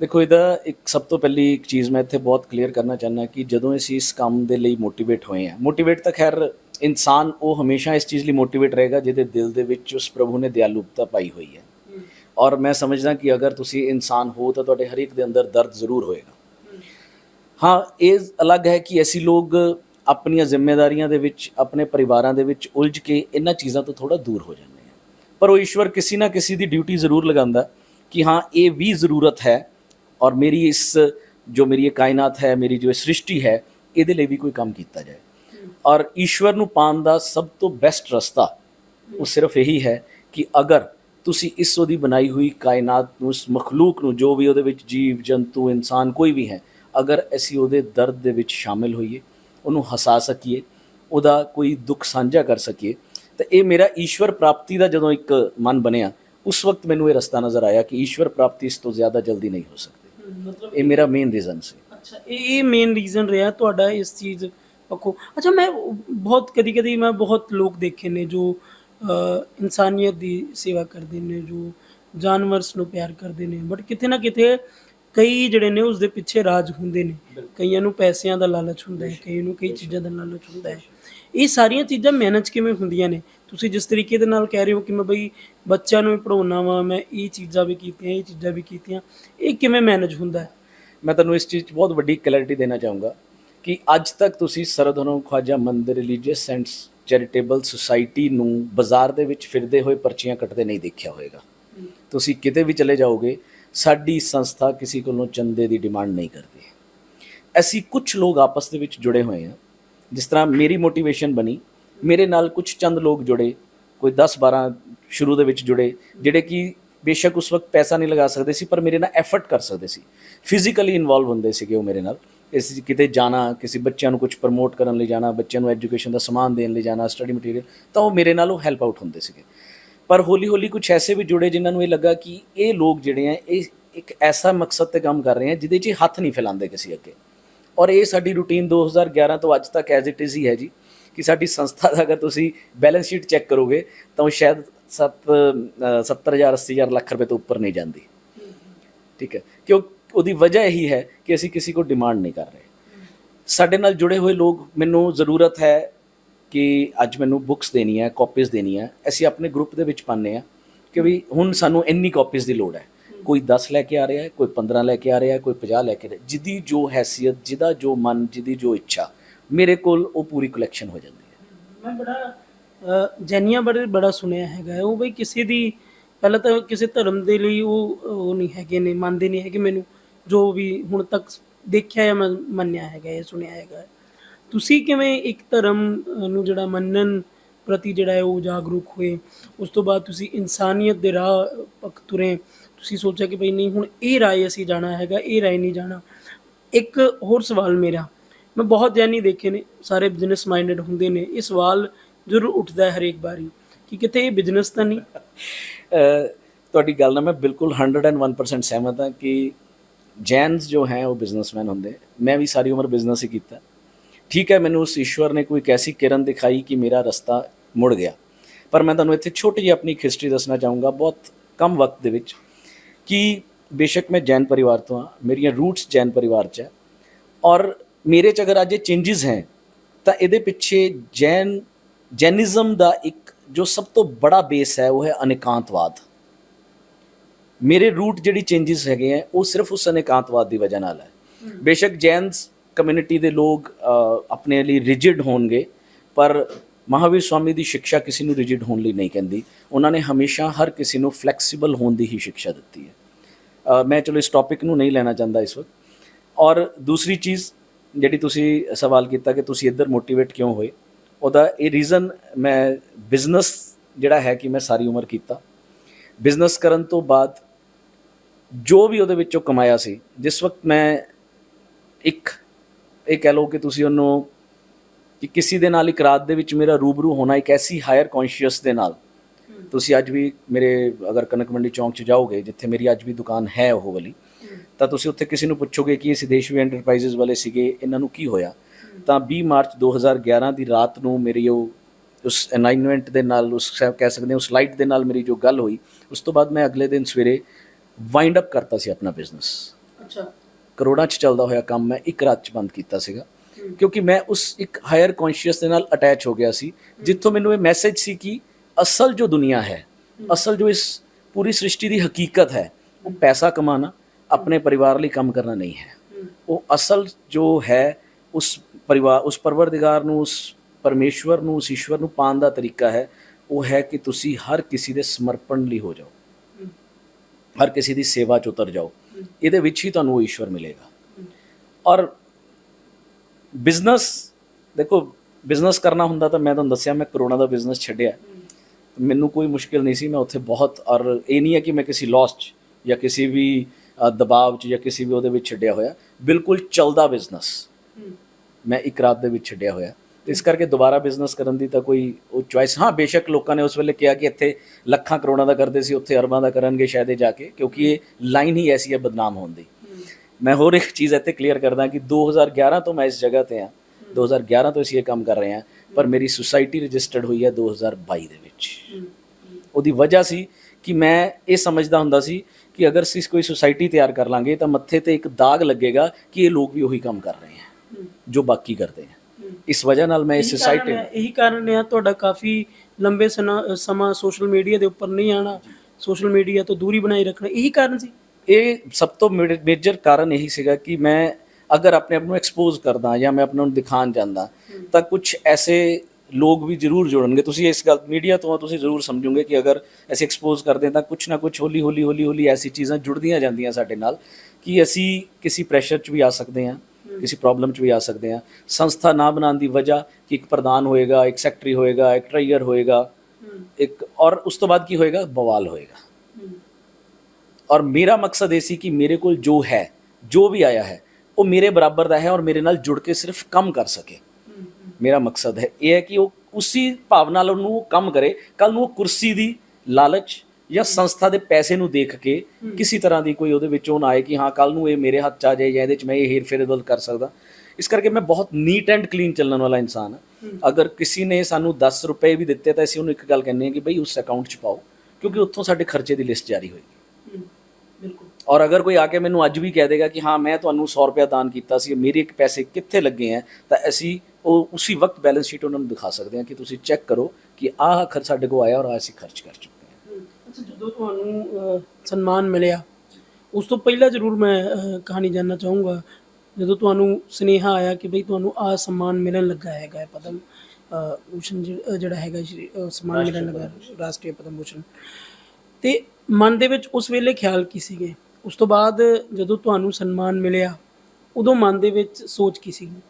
ਦੇਖੋ ਇਹਦਾ ਇੱਕ ਸਭ ਤੋਂ ਪਹਿਲੀ ਇੱਕ ਚੀਜ਼ ਮੈਂ ਇੱਥੇ ਬਹੁਤ ਕਲੀਅਰ ਕਰਨਾ ਚਾਹੁੰਦਾ ਕਿ ਜਦੋਂ ਅਸੀਂ ਇਸ ਕੰਮ ਦੇ ਲਈ ਮੋਟੀਵੇਟ ਹੋਏ ਹਾਂ ਮੋਟੀਵੇਟ ਤਾਂ ਖੈਰ ਇਨਸਾਨ ਉਹ ਹਮੇਸ਼ਾ ਇਸ ਚੀਜ਼ ਲਈ ਮੋਟੀਵੇਟ ਰਹੇਗਾ ਜਿਹਦੇ ਦਿਲ ਦੇ ਵਿੱਚ ਉਸ ਪ੍ਰਭੂ ਨੇ ਦਿਆਲੂਪਤਾ ਪਾਈ ਹੋਈ ਹੈ। ਔਰ ਮੈਂ ਸਮਝਦਾ ਕਿ ਅਗਰ ਤੁਸੀਂ ਇਨਸਾਨ ਹੋ ਤਾਂ ਤੁਹਾਡੇ ਹਰ ਇੱਕ ਦੇ ਅੰਦਰ ਦਰਦ ਜ਼ਰੂਰ ਹੋਏਗਾ। ਹਾਂ। ਇਹ ਅਲੱਗ ਹੈ ਕਿ ਅਸੀਂ ਲੋਕ ਆਪਣੀਆਂ ਜ਼ਿੰਮੇਵਾਰੀਆਂ ਦੇ ਵਿੱਚ ਆਪਣੇ ਪਰਿਵਾਰਾਂ ਦੇ ਵਿੱਚ ਉਲਝ ਕੇ ਇਹਨਾਂ ਚੀਜ਼ਾਂ ਤੋਂ ਥੋੜਾ ਦੂਰ ਹੋ ਜਾਂਦੇ ਹਾਂ। ਪਰ ਉਹ ਈਸ਼ਵਰ ਕਿਸੇ ਨਾ ਕਿਸੇ ਦੀ ਡਿਊਟੀ ਜ਼ਰੂਰ ਲਗਾਉਂਦਾ ਕਿ ਹਾਂ ਇਹ ਵੀ ਜ਼ਰੂਰਤ ਹੈ ਔਰ ਮੇਰੀ ਇਸ, ਜੋ ਮੇਰੀ ਇਹ ਕਾਇਨਾਤ ਹੈ, ਮੇਰੀ ਜੋ ਇਹ ਸ੍ਰਿਸ਼ਟੀ ਹੈ, ਇਹਦੇ ਲਈ ਵੀ ਕੋਈ ਕੰਮ ਕੀਤਾ ਜਾਏ। ਔਰ ਈਸ਼ਵਰ ਨੂੰ ਪਾਉਣ ਦਾ ਸਭ ਤੋਂ ਬੈਸਟ ਰਸਤਾ ਉਹ ਸਿਰਫ ਇਹੀ ਹੈ ਕਿ ਅਗਰ ਤੁਸੀਂ ਇਸ ਉਹਦੀ ਬਣਾਈ ਹੋਈ ਕਾਇਨਾਤ ਨੂੰ, ਇਸ ਮਖਲੂਕ ਨੂੰ, ਜੋ ਵੀ ਉਹਦੇ ਵਿੱਚ ਜੀਵ, ਜੰਤੂ, ਇਨਸਾਨ ਕੋਈ ਵੀ ਹੈ, ਅਗਰ ਅਸੀਂ ਉਹਦੇ ਦਰਦ ਦੇ ਵਿੱਚ ਸ਼ਾਮਿਲ ਹੋਈਏ, ਉਹਨੂੰ ਹਸਾ ਸਕੀਏ, ਉਹਦਾ ਕੋਈ ਦੁੱਖ ਸਾਂਝਾ ਕਰ ਸਕੀਏ, ਤਾਂ ਇਹ ਮੇਰਾ ਈਸ਼ਵਰ ਪ੍ਰਾਪਤੀ ਦਾ ਜਦੋਂ ਇੱਕ ਮਨ ਬਣਿਆ, ਉਸ ਵਕਤ ਮੈਨੂੰ ਇਹ ਰਸਤਾ ਨਜ਼ਰ ਆਇਆ ਕਿ ਈਸ਼ਵਰ ਪ੍ਰਾਪਤੀ ਇਸ ਤੋਂ ਜ਼ਿਆਦਾ ਜਲਦੀ ਨਹੀਂ ਹੋ ਸਕਦੀ। ਮਤਲਬ ਇਹ ਮੇਰਾ ਮੇਨ ਰੀਜ਼ਨ ਸੀ। ਅੱਛਾ ਇਹ ਮੇਨ ਰੀਜ਼ਨ ਰਿਹਾ ਤੁਹਾਡਾ ਇਸ ਚੀਜ਼ ਪੱਖੋਂ। ਅੱਛਾ ਮੈਂ ਬਹੁਤ ਕਦੀ ਕਦੀ ਮੈਂ ਬਹੁਤ ਲੋਕ ਦੇਖੇ ਨੇ ਜੋ ਇਨਸਾਨੀਅਤ ਦੀ ਸੇਵਾ ਕਰਦੇ ਨੇ ਜੋ ਜਾਨਵਰਸ ਨੂੰ ਪਿਆਰ ਕਰਦੇ ਨੇ। ਬਟ ਕਿਤੇ ਨਾ ਕਿਤੇ ਕਈ ਜਿਹੜੇ ਨੇ ਉਸ ਦੇ ਪਿੱਛੇ ਰਾਜ ਹੁੰਦੇ ਨੇ। ਕਈਆਂ ਨੂੰ ਪੈਸਿਆਂ ਦਾ ਲਾਲਚ ਹੁੰਦਾ ਹੈ ਕਈ ਨੂੰ ਕਈ ਚੀਜ਼ਾਂ ਦਾ ਲਾਲਚ ਹੁੰਦਾ ਹੈ। ਇਹ ਸਾਰੀਆਂ ਚੀਜ਼ਾਂ ਮੈਨੇਜ ਕਿਵੇਂ ਹੁੰਦੀਆਂ ਨੇ? ਤੁਸੀਂ ਜਿਸ ਤਰੀਕੇ ਦੇ ਨਾਲ ਕਹਿ ਰਹੇ ਹੋ ਕਿ ਮੈਂ ਬਈ ਬੱਚਿਆਂ ਨੂੰ ਵੀ ਪੜਾਉਣਾ ਵਾ ਮੈਂ ਇਹ ਚੀਜ਼ਾਂ ਵੀ ਕੀਤੀਆਂ ਇਹ ਚੀਜ਼ਾਂ ਵੀ ਕੀਤੀਆਂ ਇਹ ਕਿਵੇਂ ਮੈਨੇਜ ਹੁੰਦਾ ਹੈ? ਮੈਂ ਤੁਹਾਨੂੰ ਇਸ ਚੀਜ਼ 'ਚ ਬਹੁਤ ਵੱਡੀ ਕਲੈਰਿਟੀ ਦੇਣਾ ਚਾਹੂੰਗਾ ਕਿ ਅੱਜ ਤੱਕ ਤੁਸੀਂ ਸਰਦਨੋਂ ਖਵਾਜਾ ਮੰਦਿਰ ਰਿਲੀਜੀਅਸ ਐਂਡ ਚੈਰੀਟੇਬਲ ਸੁਸਾਇਟੀ ਨੂੰ ਬਾਜ਼ਾਰ ਦੇ ਵਿੱਚ ਫਿਰਦੇ ਹੋਏ ਪਰਚੀਆਂ ਕੱਟਦੇ ਨਹੀਂ ਦੇਖਿਆ ਹੋਵੇਗਾ ਤੁਸੀਂ ਕਿਤੇ ਵੀ ਚਲੇ ਜਾਓਗੇ ਸਾਡੀ ਸੰਸਥਾ ਕਿਸੇ ਕੋਲੋਂ ਚੰਦੇ ਦੀ ਡਿਮਾਂਡ ਨਹੀਂ ਕਰਦੀ। ਅਸੀਂ ਕੁਝ ਲੋਕ ਆਪਸ ਦੇ ਵਿੱਚ ਜੁੜੇ ਹੋਏ ਹਾਂ। ਜਿਸ ਤਰ੍ਹਾਂ ਮੇਰੀ ਮੋਟੀਵੇਸ਼ਨ ਬਣੀ, ਮੇਰੇ ਨਾਲ ਕੁਝ ਚੰਦ ਲੋਕ ਜੁੜੇ, ਕੋਈ 10 12 ਸ਼ੁਰੂ ਦੇ ਵਿੱਚ ਜੁੜੇ, ਜਿਹੜੇ ਕਿ ਬੇਸ਼ੱਕ ਉਸ ਵਕਤ ਪੈਸਾ ਨਹੀਂ ਲਗਾ ਸਕਦੇ ਸੀ, ਪਰ ਮੇਰੇ ਨਾਲ ਐਫਰਟ ਕਰ ਸਕਦੇ ਸੀ। ਫਿਜ਼ੀਕਲੀ ਇਨਵੋਲਵ ਹੁੰਦੇ ਸੀਗੇ ਉਹ ਮੇਰੇ ਨਾਲ। ਇਸ ਕਿਤੇ ਜਾਣਾ, ਕਿਸੇ ਬੱਚਿਆਂ ਨੂੰ ਕੁਝ ਪ੍ਰਮੋਟ ਕਰਨ ਲਈ ਜਾਣਾ, ਬੱਚਿਆਂ ਨੂੰ ਐਜੂਕੇਸ਼ਨ ਦਾ ਸਮਾਨ ਦੇਣ ਲਈ ਜਾਣਾ ਸਟੱਡੀ ਮਟੀਰੀਅਲ ਤਾਂ ਉਹ ਮੇਰੇ ਨਾਲ ਉਹ ਹੈਲਪ ਆਊਟ ਹੁੰਦੇ ਸੀਗੇ। ਪਰ ਹੌਲੀ ਹੌਲੀ ਕੁਝ ਐਸੇ ਵੀ ਜੁੜੇ ਜਿਨ੍ਹਾਂ ਨੂੰ ਇਹ ਲੱਗਾ ਕਿ ਇਹ ਲੋਕ ਜਿਹੜੇ ਆ, ਇਹ ਇੱਕ ਐਸਾ ਮਕਸਦ ਤੇ ਕੰਮ ਕਰ ਰਹੇ ਆ ਜਿਹਦੇ 'ਚ ਹੱਥ ਨਹੀਂ ਫੈਲਾਉਂਦੇ ਕਿਸੇ ਅੱਗੇ। ਔਰ ਇਹ ਸਾਡੀ ਰੂਟੀਨ 2011 ਤੋਂ ਅੱਜ ਤੱਕ ਐਜ਼ ਇਟ ਇਜ਼ ਹੀ ਹੈ ਜੀ, ਕਿ ਸਾਡੀ ਸੰਸਥਾ ਦਾ ਅਗਰ ਤੁਸੀਂ ਬੈਲੈਂਸ ਸ਼ੀਟ ਚੈੱਕ ਕਰੋਗੇ, ਤਾਂ ਉਹ ਸ਼ਾਇਦ 7 70000 80000 ਲੱਖ ਰੁਪਏ ਤੋਂ ਉੱਪਰ ਨਹੀਂ ਜਾਂਦੀ। ਠੀਕ ਹੈ? ਕਿਉਂ, ਉਹਦੀ ਵਜ੍ਹਾ ਇਹੀ ਹੈ ਕਿ ਅਸੀਂ ਕਿਸੇ ਕੋ ਡਿਮਾਂਡ ਨਹੀਂ ਕਰ ਰਹੇ। ਸਾਡੇ ਨਾਲ ਜੁੜੇ ਹੋਏ ਲੋਕ, ਮੈਨੂੰ ਜ਼ਰੂਰਤ ਹੈ ਕਿ ਅੱਜ ਮੈਨੂੰ ਬੁੱਕਸ ਦੇਣੀ ਹੈ ਕਾਪੀਜ਼ ਦੇਣੀ ਹੈ ਅਸੀਂ ਆਪਣੇ ਗਰੁੱਪ ਦੇ ਵਿੱਚ ਪਾਉਂਦੇ ਆ ਕਿ ਵੀ ਹੁਣ ਸਾਨੂੰ ਇੰਨੀ ਕਾਪੀਜ਼ ਦੀ ਲੋੜ ਹੈ। ਕੋਈ 10 ਲੈ ਕੇ ਆ ਰਿਹਾ ਹੈ ਕੋਈ 15 ਲੈ ਕੇ ਆ ਰਿਹਾ ਹੈ ਕੋਈ 50 ਲੈ ਕੇ ਆ ਰਿਹਾ ਜਿਹਦੀ ਜੋ ਹੈਸੀਅਤ ਜਿਹਦਾ ਜੋ ਮਨ ਜਿਹਦੀ ਜੋ ਇੱਛਾ ਮੇਰੇ ਕੋਲ ਉਹ ਪੂਰੀ ਕਲੈਕਸ਼ਨ ਹੋ ਜਾਂਦੀ ਹੈ। ਮੈਂ ਬੜਾ ਅ, ਜੈਨੀਆਂ ਬਾਰੇ ਬੜਾ ਸੁਣਿਆ ਹੈਗਾ ਉਹ ਬਈ ਕਿਸੇ ਦੀ ਪਹਿਲਾਂ ਤਾਂ ਕਿਸੇ ਧਰਮ ਦੇ ਲਈ ਉਹ ਉਹ ਨਹੀਂ ਹੈਗੇ ਨੇ ਮੰਨਦੇ ਨਹੀਂ ਹੈਗੇ ਮੈਨੂੰ। ਜੋ ਵੀ ਹੁਣ ਤੱਕ ਦੇਖਿਆ ਜਾਂ ਮੈਂ ਮੰਨਿਆ ਹੈਗਾ ਇਹ ਸੁਣਿਆ ਹੈਗਾ ਤੁਸੀਂ ਕਿਵੇਂ ਇੱਕ ਧਰਮ ਨੂੰ ਜਿਹੜਾ ਮੰਨਣ ਪ੍ਰਤੀ ਜਿਹੜਾ ਹੈ ਉਹ ਜਾਗਰੂਕ ਹੋਏ? ਉਸ ਤੋਂ ਬਾਅਦ ਤੁਸੀਂ ਇਨਸਾਨੀਅਤ ਦੇ ਰਾਹ ਪੱਕ ਤੁਰੇ। ਤੁਸੀਂ ਸੋਚਿਆ ਕਿ ਭਈ ਨਹੀਂ, ਹੁਣ ਇਹ ਰਾਏ ਅਸੀਂ ਜਾਣਾ ਹੈਗਾ, ਇਹ ਰਾਏ ਨਹੀਂ ਜਾਣਾ। ਇੱਕ ਹੋਰ ਸਵਾਲ ਮੇਰਾ, ਮੈਂ ਬਹੁਤ ਜੈਨੀ ਦੇਖੇ ਨੇ, ਸਾਰੇ ਬਿਜ਼ਨਸ ਮਾਈਂਡਡ ਹੁੰਦੇ ਨੇ, ਇਹ ਸਵਾਲ ਜ਼ਰੂਰ ਉੱਠਦਾ ਹੈ ਹਰੇਕ ਵਾਰੀ ਕਿ ਕਿਤੇ ਇਹ ਬਿਜ਼ਨਸ ਤਾਂ ਨਹੀਂ? ਤੁਹਾਡੀ ਗੱਲ ਨਾਲ ਮੈਂ ਬਿਲਕੁਲ 101% ਸਹਿਮਤ ਹਾਂ ਕਿ ਜੈਨਸ ਜੋ ਹੈ ਉਹ ਬਿਜ਼ਨਸਮੈਨ ਹੁੰਦੇ। ਮੈਂ ਵੀ ਸਾਰੀ ਉਮਰ ਬਿਜ਼ਨਸ ਹੀ ਕੀਤਾ। ਠੀਕ ਹੈ ਮੈਨੂੰ ਉਸ ਈਸ਼ਵਰ ਨੇ ਕੋਈ ਕੈਸੀ ਕਿਰਨ ਦਿਖਾਈ ਕਿ ਮੇਰਾ ਰਸਤਾ ਮੁੜ ਗਿਆ। ਪਰ ਮੈਂ ਤੁਹਾਨੂੰ ਇੱਥੇ ਛੋਟੀ ਜਿਹੀ ਆਪਣੀ ਹਿਸਟਰੀ ਦੱਸਣਾ ਚਾਹੂੰਗਾ ਬਹੁਤ ਕਮ ਵਕਤ ਦੇ ਵਿੱਚ ਕਿ ਬੇਸ਼ੱਕ ਮੈਂ ਜੈਨ ਪਰਿਵਾਰ ਤੋਂ ਹਾਂ ਮੇਰੀਆਂ ਰੂਟਸ ਜੈਨ ਪਰਿਵਾਰ 'ਚ ਹੈ ਔਰ ਮੇਰੇ 'ਚ ਅਗਰ ਅੱਜ ਇਹ ਚੇਂਜਸ ਹੈ ਤਾਂ ਇਹਦੇ ਪਿੱਛੇ ਜੈਨ ਜੈਨਿਜ਼ਮ ਦਾ ਇੱਕ ਜੋ ਸਭ ਤੋਂ ਬੜਾ ਬੇਸ ਹੈ ਉਹ ਹੈ ਅਨੇਕਾਂਤਵਾਦ। ਮੇਰੇ ਰੂਟ ਜਿਹੜੀ ਚੇਂਜਸ ਹੈਗੇ ਆ ਉਹ ਸਿਰਫ ਉਸ ਅਨੇਕਾਂਤਵਾਦ ਦੀ ਵਜ੍ਹਾ ਨਾਲ ਹੈ। ਬੇਸ਼ੱਕ ਜੈਨਸ ਕਮਿਊਨਿਟੀ ਦੇ ਲੋਕ ਆਪਣੇ ਲਈ ਰਿਜਿਡ ਹੋਣਗੇ, ਪਰ ਮਹਾਵੀਰ ਸਵਾਮੀ ਦੀ ਸਿੱਖਿਆ ਕਿਸੇ ਨੂੰ ਰਿਜਿਡ ਹੋਣ ਲਈ ਨਹੀਂ ਕਹਿੰਦੀ। ਉਹਨਾਂ ਨੇ ਹਮੇਸ਼ਾ ਹਰ ਕਿਸੇ ਨੂੰ ਫਲੈਕਸੀਬਲ ਹੋਣ ਦੀ ਹੀ ਸਿੱਖਿਆ ਦਿੱਤੀ ਹੈ। ਮੈਂ ਚਲੋ ਇਸ ਟੌਪਿਕ ਨੂੰ ਨਹੀਂ ਲੈਣਾ ਚਾਹੁੰਦਾ ਇਸ ਵਕਤ। ਔਰ ਦੂਸਰੀ ਚੀਜ਼ ਜਿਹੜੀ ਤੁਸੀਂ ਸਵਾਲ ਕੀਤਾ ਕਿ ਤੁਸੀਂ ਇੱਧਰ ਮੋਟੀਵੇਟ ਕਿਉਂ ਹੋਏ, ਉਹਦਾ ਇਹ ਰੀਜ਼ਨ ਮੈਂ ਬਿਜ਼ਨਸ ਜਿਹੜਾ ਹੈ ਕਿ ਮੈਂ ਸਾਰੀ ਉਮਰ ਕੀਤਾ। ਬਿਜ਼ਨਸ ਕਰਨ ਤੋਂ ਬਾਅਦ ਜੋ ਵੀ ਉਹਦੇ ਵਿੱਚੋਂ ਕਮਾਇਆ ਸੀ, ਜਿਸ ਵਕਤ ਮੈਂ ਇੱਕ ਇਹ ਕਹਿ ਲਓ ਕਿ ਤੁਸੀਂ ਉਹਨੂੰ ਕਿ ਕਿਸੇ ਦੇ ਨਾਲ ਇੱਕ ਰਾਤ ਦੇ ਵਿੱਚ ਮੇਰਾ ਰੂਬਰੂ ਹੋਣਾ ਇੱਕ ਐਸੀ ਹਾਇਰ ਕੌਨਸ਼ੀਅਸ ਦੇ ਨਾਲ। ਤੁਸੀਂ ਅੱਜ ਵੀ ਮੇਰੇ ਅਗਰ ਕਨਕ ਮੰਡੀ ਚੌਂਕ 'ਚ ਜਾਓਗੇ, ਜਿੱਥੇ ਮੇਰੀ ਅੱਜ ਵੀ ਦੁਕਾਨ ਹੈ ਉਹ ਵਾਲੀ, ਤਾਂ ਤੁਸੀਂ ਉੱਥੇ ਕਿਸੇ ਨੂੰ ਪੁੱਛੋਗੇ ਕਿ ਇਹ ਸਿਦੇਸ਼ਵੀ ਐਂਟਰਪ੍ਰਾਈਜ਼ਸ ਵਾਲੇ ਸੀਗੇ, ਇਹਨਾਂ ਨੂੰ ਕੀ ਹੋਇਆ? ਤਾਂ 20 ਮਾਰਚ 2011 ਦੀ ਰਾਤ ਨੂੰ ਮੇਰੀ ਉਹ, ਉਸ ਅਨਾਈਨਮੈਂਟ ਦੇ ਨਾਲ, ਉਸ ਕਹਿ ਸਕਦੇ ਹਾਂ, ਉਸ ਲਾਈਟ ਦੇ ਨਾਲ ਮੇਰੀ ਜੋ ਗੱਲ ਹੋਈ, ਉਸ ਤੋਂ ਬਾਅਦ ਮੈਂ ਅਗਲੇ ਦਿਨ ਸਵੇਰੇ ਵਾਈਂਡ ਅਪ ਕਰਤਾ ਸੀ ਆਪਣਾ ਬਿਜ਼ਨਸ ਅੱਛਾ। ਕਰੋੜਾਂ 'ਚ ਚੱਲਦਾ ਹੋਇਆ ਕੰਮ ਮੈਂ ਇੱਕ ਰਾਤ 'ਚ ਬੰਦ ਕੀਤਾ ਸੀਗਾ। ਕਿਉਂਕਿ ਮੈਂ ਉਸ ਇੱਕ ਹਾਇਰ ਕੌਨਸ਼ੀਅਸ ਦੇ ਨਾਲ ਅਟੈਚ ਹੋ ਗਿਆ ਸੀ, ਜਿੱਥੋਂ ਮੈਨੂੰ ਇਹ ਮੈਸੇਜ ਸੀ ਕਿ ਅਸਲ ਜੋ ਦੁਨੀਆ ਹੈ, ਅਸਲ ਜੋ ਇਸ ਪੂਰੀ ਸ੍ਰਿਸ਼ਟੀ ਦੀ ਹਕੀਕਤ ਹੈ, ਉਹ ਪੈਸਾ ਕਮਾਣਾ, ਆਪਣੇ ਪਰਿਵਾਰ ਲਈ ਕੰਮ ਕਰਨਾ ਨਹੀਂ ਹੈ। ਉਹ ਅਸਲ ਜੋ ਹੈ, ਉਸ ਪਰਿਵਾਰ, ਉਸ ਪਰਵਰਦਿਗਾਰ ਨੂੰ, ਉਸ ਪਰਮੇਸ਼ਵਰ ਨੂੰ, ਉਸ ਈਸ਼ਵਰ ਨੂੰ ਪਾਉਣ ਦਾ ਤਰੀਕਾ ਹੈ, ਉਹ ਹੈ ਕਿ ਤੁਸੀਂ ਹਰ ਕਿਸੇ ਦੇ ਸਮਰਪਣ ਲਈ ਹੋ ਜਾਓ। ਹਰ ਕਿਸੇ ਦੀ ਸੇਵਾ 'ਚ ਉਤਰ ਜਾਓ। ਇਹਦੇ ਵਿੱਚ ਹੀ ਤੁਹਾਨੂੰ ਈਸ਼ਵਰ ਮਿਲੇਗਾ। ਔਰ ਬਿਜ਼ਨਸ ਦੇਖੋ ਬਿਜ਼ਨਸ ਕਰਨਾ ਹੁੰਦਾ ਤਾਂ ਮੈਂ ਤੁਹਾਨੂੰ ਦੱਸਿਆ ਮੈਂ ਕਰੋਨਾ ਦਾ ਬਿਜ਼ਨਸ ਛੱਡਿਆ। ਮੈਨੂੰ ਕੋਈ ਮੁਸ਼ਕਿਲ ਨਹੀਂ ਸੀ ਮੈਂ ਉੱਥੇ ਬਹੁਤ ਔਰ ਇਹ ਨਹੀਂ ਹੈ ਕਿ ਮੈਂ ਕਿਸੇ ਲਾਸ 'ਚ ਜਾਂ ਕਿਸੇ ਵੀ ਦਬਾਅ 'ਚ ਜਾਂ ਕਿਸੇ ਵੀ ਉਹਦੇ ਵਿੱਚ ਛੱਡਿਆ ਹੋਇਆ। ਬਿਲਕੁਲ ਚੱਲਦਾ ਬਿਜ਼ਨਸ ਮੈਂ ਇੱਕ ਰਾਤ ਦੇ ਵਿੱਚ ਛੱਡਿਆ ਹੋਇਆ। ਇਸ ਕਰਕੇ ਦੁਬਾਰਾ ਬਿਜ਼ਨਸ ਕਰਨ ਦੀ ਤਾਂ ਕੋਈ ਉਹ ਚੁਆਇਸ ਹਾਂ, ਬੇਸ਼ੱਕ ਲੋਕਾਂ ਨੇ ਉਸ ਵੇਲੇ ਕਿਹਾ ਕਿ ਇੱਥੇ ਲੱਖਾਂ ਕਰੋੜਾਂ ਦਾ ਕਰਦੇ ਸੀ, ਉੱਥੇ ਅਰਬਾਂ ਦਾ ਕਰਨਗੇ ਸ਼ਾਇਦ ਇਹ ਜਾ ਕੇ, ਕਿਉਂਕਿ ਇਹ ਲਾਈਨ ਹੀ ਐਸੀ ਹੈ ਬਦਨਾਮ ਹੋਣ ਦੀ। ਮੈਂ ਹੋਰ ਇੱਕ ਚੀਜ਼ ਇੱਥੇ ਕਲੀਅਰ ਕਰਦਾ ਕਿ 2011 ਤੋਂ ਮੈਂ ਇਸ ਜਗ੍ਹਾ ਤੇ ਆ 2011 ਤੋਂ ਅਸੀਂ ਇਹ ਕੰਮ ਕਰ ਰਹੇ ਹਾਂ, ਪਰ ਮੇਰੀ ਸੁਸਾਇਟੀ ਰਜਿਸਟਰਡ ਹੋਈ ਹੈ 2022 ਦੇ ਵਿੱਚ। ਉਹਦੀ ਵਜ੍ਹਾ ਸੀ ਕਿ ਮੈਂ ਇਹ ਸਮਝਦਾ ਹੁੰਦਾ ਸੀ ਕਿ ਅਗਰ ਅਸੀਂ ਕੋਈ ਸੁਸਾਇਟੀ ਤਿਆਰ ਕਰ ਲਾਂਗੇ ਤਾਂ ਮੱਥੇ ਤੇ ਇੱਕ ਦਾਗ ਲੱਗੇਗਾ ਕਿ ਇਹ ਲੋਕ ਵੀ ਉਹੀ ਕੰਮ ਕਰ ਰਹੇ ਹੈ, ਜੋ ਬਾਕੀ ਕਰਦੇ ਹੈ। ਇਸ ਵਜ੍ਹਾ ਨਾਲ ਮੈਂ ਇਸ ਹੈ- ਇਹੀ ਕਾਰਨ ਹੈ ਤੁਹਾਡਾ ਕਾਫੀ ਲੰਬੇ ਸਮਾਂ ਸੋਸ਼ਲ ਮੀਡੀਆ ਦੇ ਉੱਪਰ ਨਹੀਂ ਆਣਾ ਸੋਸ਼ਲ ਮੀਡੀਆ ਤੋਂ ਦੂਰੀ ਬਣਾਈ ਰੱਖਣਾ ਇਹੀ ਕਾਰਨ ਸੀ? ਇਹ ਸਭ ਤੋਂ ਮੇਜਰ ਕਾਰਨ ਇਹੀ ਸੀਗਾ ਕਿ ਮੈਂ ਅਗਰ ਆਪਣੇ ਆਪ ਨੂੰ ਐਕਸਪੋਜ਼ ਕਰਦਾ ਜਾਂ ਮੈਂ ਆਪਣੇ ਨੂੰ ਦਿਖਾਣ ਜਾਂਦਾ ਤਾਂ ਕੁਝ ਐਸੇ ਲੋਕ ਵੀ ਜ਼ਰੂਰ ਜੁੜਨਗੇ। ਤੁਸੀਂ ਇਸ ਗੱਲ ਮੀਡੀਆ ਤੋਂ ਤੁਸੀਂ ਜ਼ਰੂਰ ਸਮਝੋਗੇ ਕਿ ਅਗਰ ਅਸੀਂ ਐਕਸਪੋਜ਼ ਕਰਦੇ ਹਾਂ ਤਾਂ ਕੁਝ ਨਾ ਕੁਝ ਹੌਲੀ ਹੌਲੀ ਹੌਲੀ ਹੌਲੀ ਐਸੀ ਚੀਜ਼ਾਂ ਜੁੜਦੀਆਂ ਜਾਂਦੀਆਂ ਸਾਡੇ ਨਾਲ ਕਿ ਅਸੀਂ ਕਿਸੇ ਪ੍ਰੈਸ਼ਰ 'ਚ ਵੀ ਆ ਸਕਦੇ ਹਾਂ। ਕਿਸੇ ਪ੍ਰੋਬਲਮ 'ਚ ਵੀ ਆ ਸਕਦੇ ਹਾਂ। ਸੰਸਥਾ ਨਾ ਬਣਾਉਣ ਦੀ ਵਜ੍ਹਾ ਕਿ ਇੱਕ ਪ੍ਰਧਾਨ ਹੋਏਗਾ ਇੱਕ ਸੈਕਟਰੀ ਹੋਏਗਾ ਇੱਕ ਟ੍ਰੇਜਰ ਹੋਏਗਾ ਇੱਕ ਔਰ ਉਸ ਤੋਂ ਬਾਅਦ ਕੀ ਹੋਏਗਾ? ਬਵਾਲ ਹੋਏਗਾ। ਔਰ ਮੇਰਾ ਮਕਸਦ ਇਹ ਸੀ ਕਿ ਮੇਰੇ ਕੋਲ ਜੋ ਹੈ ਜੋ ਵੀ ਆਇਆ ਹੈ ਉਹ ਮੇਰੇ ਬਰਾਬਰ ਦਾ ਹੈ ਔਰ ਮੇਰੇ ਨਾਲ ਜੁੜ ਕੇ ਸਿਰਫ ਕੰਮ ਕਰ ਸਕੇ। ਮੇਰਾ ਮਕਸਦ ਹੈ ਇਹ ਹੈ ਕਿ ਉਹ ਉਸੇ ਭਾਵਨਾ ਨਾਲ ਉਹਨੂੰ ਉਹ ਕੰਮ ਕਰੇ। ਕੱਲ ਨੂੰ ਉਹ ਕੁਰਸੀ ਦੀ ਲਾਲਚ ਜਾਂ ਸੰਸਥਾ ਦੇ ਪੈਸੇ ਨੂੰ ਦੇਖ ਕੇ ਕਿਸੇ ਤਰ੍ਹਾਂ ਦੀ ਕੋਈ ਉਹਦੇ ਵਿੱਚੋਂ ਨਾ ਆਏ ਕਿ ਹਾਂ ਕੱਲ ਨੂੰ ਇਹ ਮੇਰੇ ਹੱਥ ਚ ਆ ਜਾਏ ਜਾਂ ਇਹਦੇ ਚ ਮੈਂ ਇਹ ਹੇਰ ਫੇਰ ਬਦਲ ਕਰ ਸਕਦਾ। ਇਸ ਕਰਕੇ ਮੈਂ ਬਹੁਤ ਨੀਟ ਐਂਡ ਕਲੀਨ ਚੱਲਣ ਵਾਲਾ ਇਨਸਾਨ ਹਾਂ। ਅਗਰ ਕਿਸੇ ਨੇ ਸਾਨੂੰ 10 ਰੁਪਏ ਵੀ ਦਿੱਤੇ ਤਾਂ ਅਸੀਂ ਉਹਨੂੰ ਇੱਕ ਗੱਲ ਕਹਿੰਦੇ ਹਾਂ ਕਿ ਬਈ ਉਸ ਅਕਾਊਂਟ 'ਚ ਪਾਓ ਕਿਉਂਕਿ ਉੱਥੋਂ ਸਾਡੇ ਖਰਚੇ ਦੀ ਲਿਸਟ ਜਾਰੀ ਹੋਏਗੀ। ਬਿਲਕੁਲ। ਔਰ ਅਗਰ ਕੋਈ ਆ ਕੇ ਮੈਨੂੰ ਅੱਜ ਵੀ ਕਹਿ ਦੇਗਾ ਕਿ ਹਾਂ ਮੈਂ ਤੁਹਾਨੂੰ 100 ਰੁਪਏ ਦਾਨ ਕੀਤਾ ਸੀ ਮੇਰੇ ਇੱਕ ਪੈਸੇ ਕਿੱਥੇ ਲੱਗੇ ਆ ਤਾਂ ਅਸੀਂ ਉਹ ਉਸੇ ਵਕਤ ਬੈਲੈਂਸ ਸ਼ੀਟ ਉਹਨਾਂ ਨੂੰ ਦਿਖਾ ਸਕਦੇ ਹਾਂ ਕਿ ਤੁਸੀਂ ਚੈੱਕ ਕਰੋ ਕਿ ਆਹ ਖਰਚ ਸਾਡੇ ਕੋਲ ਆਇਆ ਔਰ ਆਹ ਅਸੀਂ ਖਰਚ ਕਰ ਚੁੱਕੇ ਅੱਛਾ ਜਦੋਂ ਤੁਹਾਨੂੰ ਸਨਮਾਨ ਮਿਲਿਆ ਉਸ ਤੋਂ ਪਹਿਲਾਂ ਜ਼ਰੂਰ ਮੈਂ ਕਹਾਣੀ ਜਾਨਣਾ ਚਾਹੂੰਗਾ। ਜਦੋਂ ਤੁਹਾਨੂੰ ਸੁਨੇਹਾ ਆਇਆ ਕਿ ਬਈ ਤੁਹਾਨੂੰ ਆ ਸਨਮਾਨ ਮਿਲਣ ਲੱਗਾ ਹੈਗਾ ਪਦਮ ਭੂਸ਼ਣ ਜਿਹੜਾ ਹੈਗਾ ਸਨਮਾਨ ਮਿਲਣ ਲੱਗਾ ਰਾਸ਼ਟਰੀ ਪਦਮ ਭੂਸ਼ਣ। ਤੇ ਮਨ ਦੇ ਵਿੱਚ ਉਸ ਵੇਲੇ ਖਿਆਲ ਕੀ ਸੀਗੇ? ਉਸ ਤੋਂ ਬਾਅਦ ਜਦੋਂ ਤੁਹਾਨੂੰ ਸਨਮਾਨ ਮਿਲਿਆ ਉਦੋਂ ਮਨ ਦੇ ਵਿੱਚ ਸੋਚ ਕੀ ਸੀਗੀ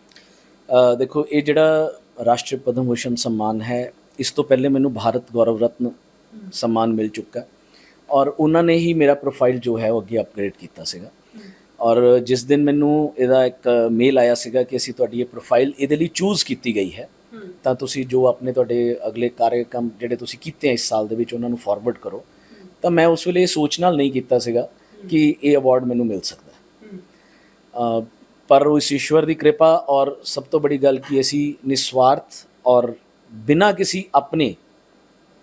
ਦੇਖੋ ਇਹ ਜਿਹੜਾ ਰਾਸ਼ਟਰੀ ਪਦਮ ਭੂਸ਼ਣ ਸਨਮਾਨ ਹੈ ਇਸ ਤੋਂ ਪਹਿਲੇ ਮੈਨੂੰ ਭਾਰਤ ਗੌਰਵ ਰਤਨ ਸਨਮਾਨ ਮਿਲ ਚੁੱਕਾ ਔਰ ਉਹਨਾਂ ਨੇ ਹੀ ਮੇਰਾ ਪ੍ਰੋਫਾਈਲ ਜੋ ਹੈ ਉਹ ਅੱਗੇ ਅਪਗ੍ਰੇਡ ਕੀਤਾ ਸੀਗਾ। ਔਰ ਜਿਸ ਦਿਨ ਮੈਨੂੰ ਇਹਦਾ ਇੱਕ ਮੇਲ ਆਇਆ ਸੀਗਾ ਕਿ ਅਸੀਂ ਤੁਹਾਡੀ ਇਹ ਪ੍ਰੋਫਾਈਲ ਇਹਦੇ ਲਈ ਚੂਜ਼ ਕੀਤੀ ਗਈ ਹੈ, ਤਾਂ ਤੁਸੀਂ ਜੋ ਆਪਣੇ ਤੁਹਾਡੇ ਅਗਲੇ ਕਾਰਜਕ੍ਰਮ ਜਿਹੜੇ ਤੁਸੀਂ ਕੀਤੇ ਆ ਇਸ ਸਾਲ ਦੇ ਵਿੱਚ ਉਹਨਾਂ ਨੂੰ ਫਾਰਵਰਡ ਕਰੋ। ਤਾਂ ਮੈਂ ਉਸ ਵੇਲੇ ਇਹ ਸੋਚ ਨਾਲ ਨਹੀਂ ਕੀਤਾ ਸੀਗਾ ਕਿ ਇਹ ਅਵਾਰਡ ਮੈਨੂੰ ਮਿਲ ਸਕਦਾ ਪਰ ਉਸ ਈਸ਼ਵਰ ਦੀ ਕਿਰਪਾ ਔਰ ਸਭ ਤੋਂ ਬੜੀ ਗੱਲ ਕਿ ਅਸੀਂ ਨਿਸਵਾਰਥ ਔਰ ਬਿਨਾਂ ਕਿਸੇ ਆਪਣੇ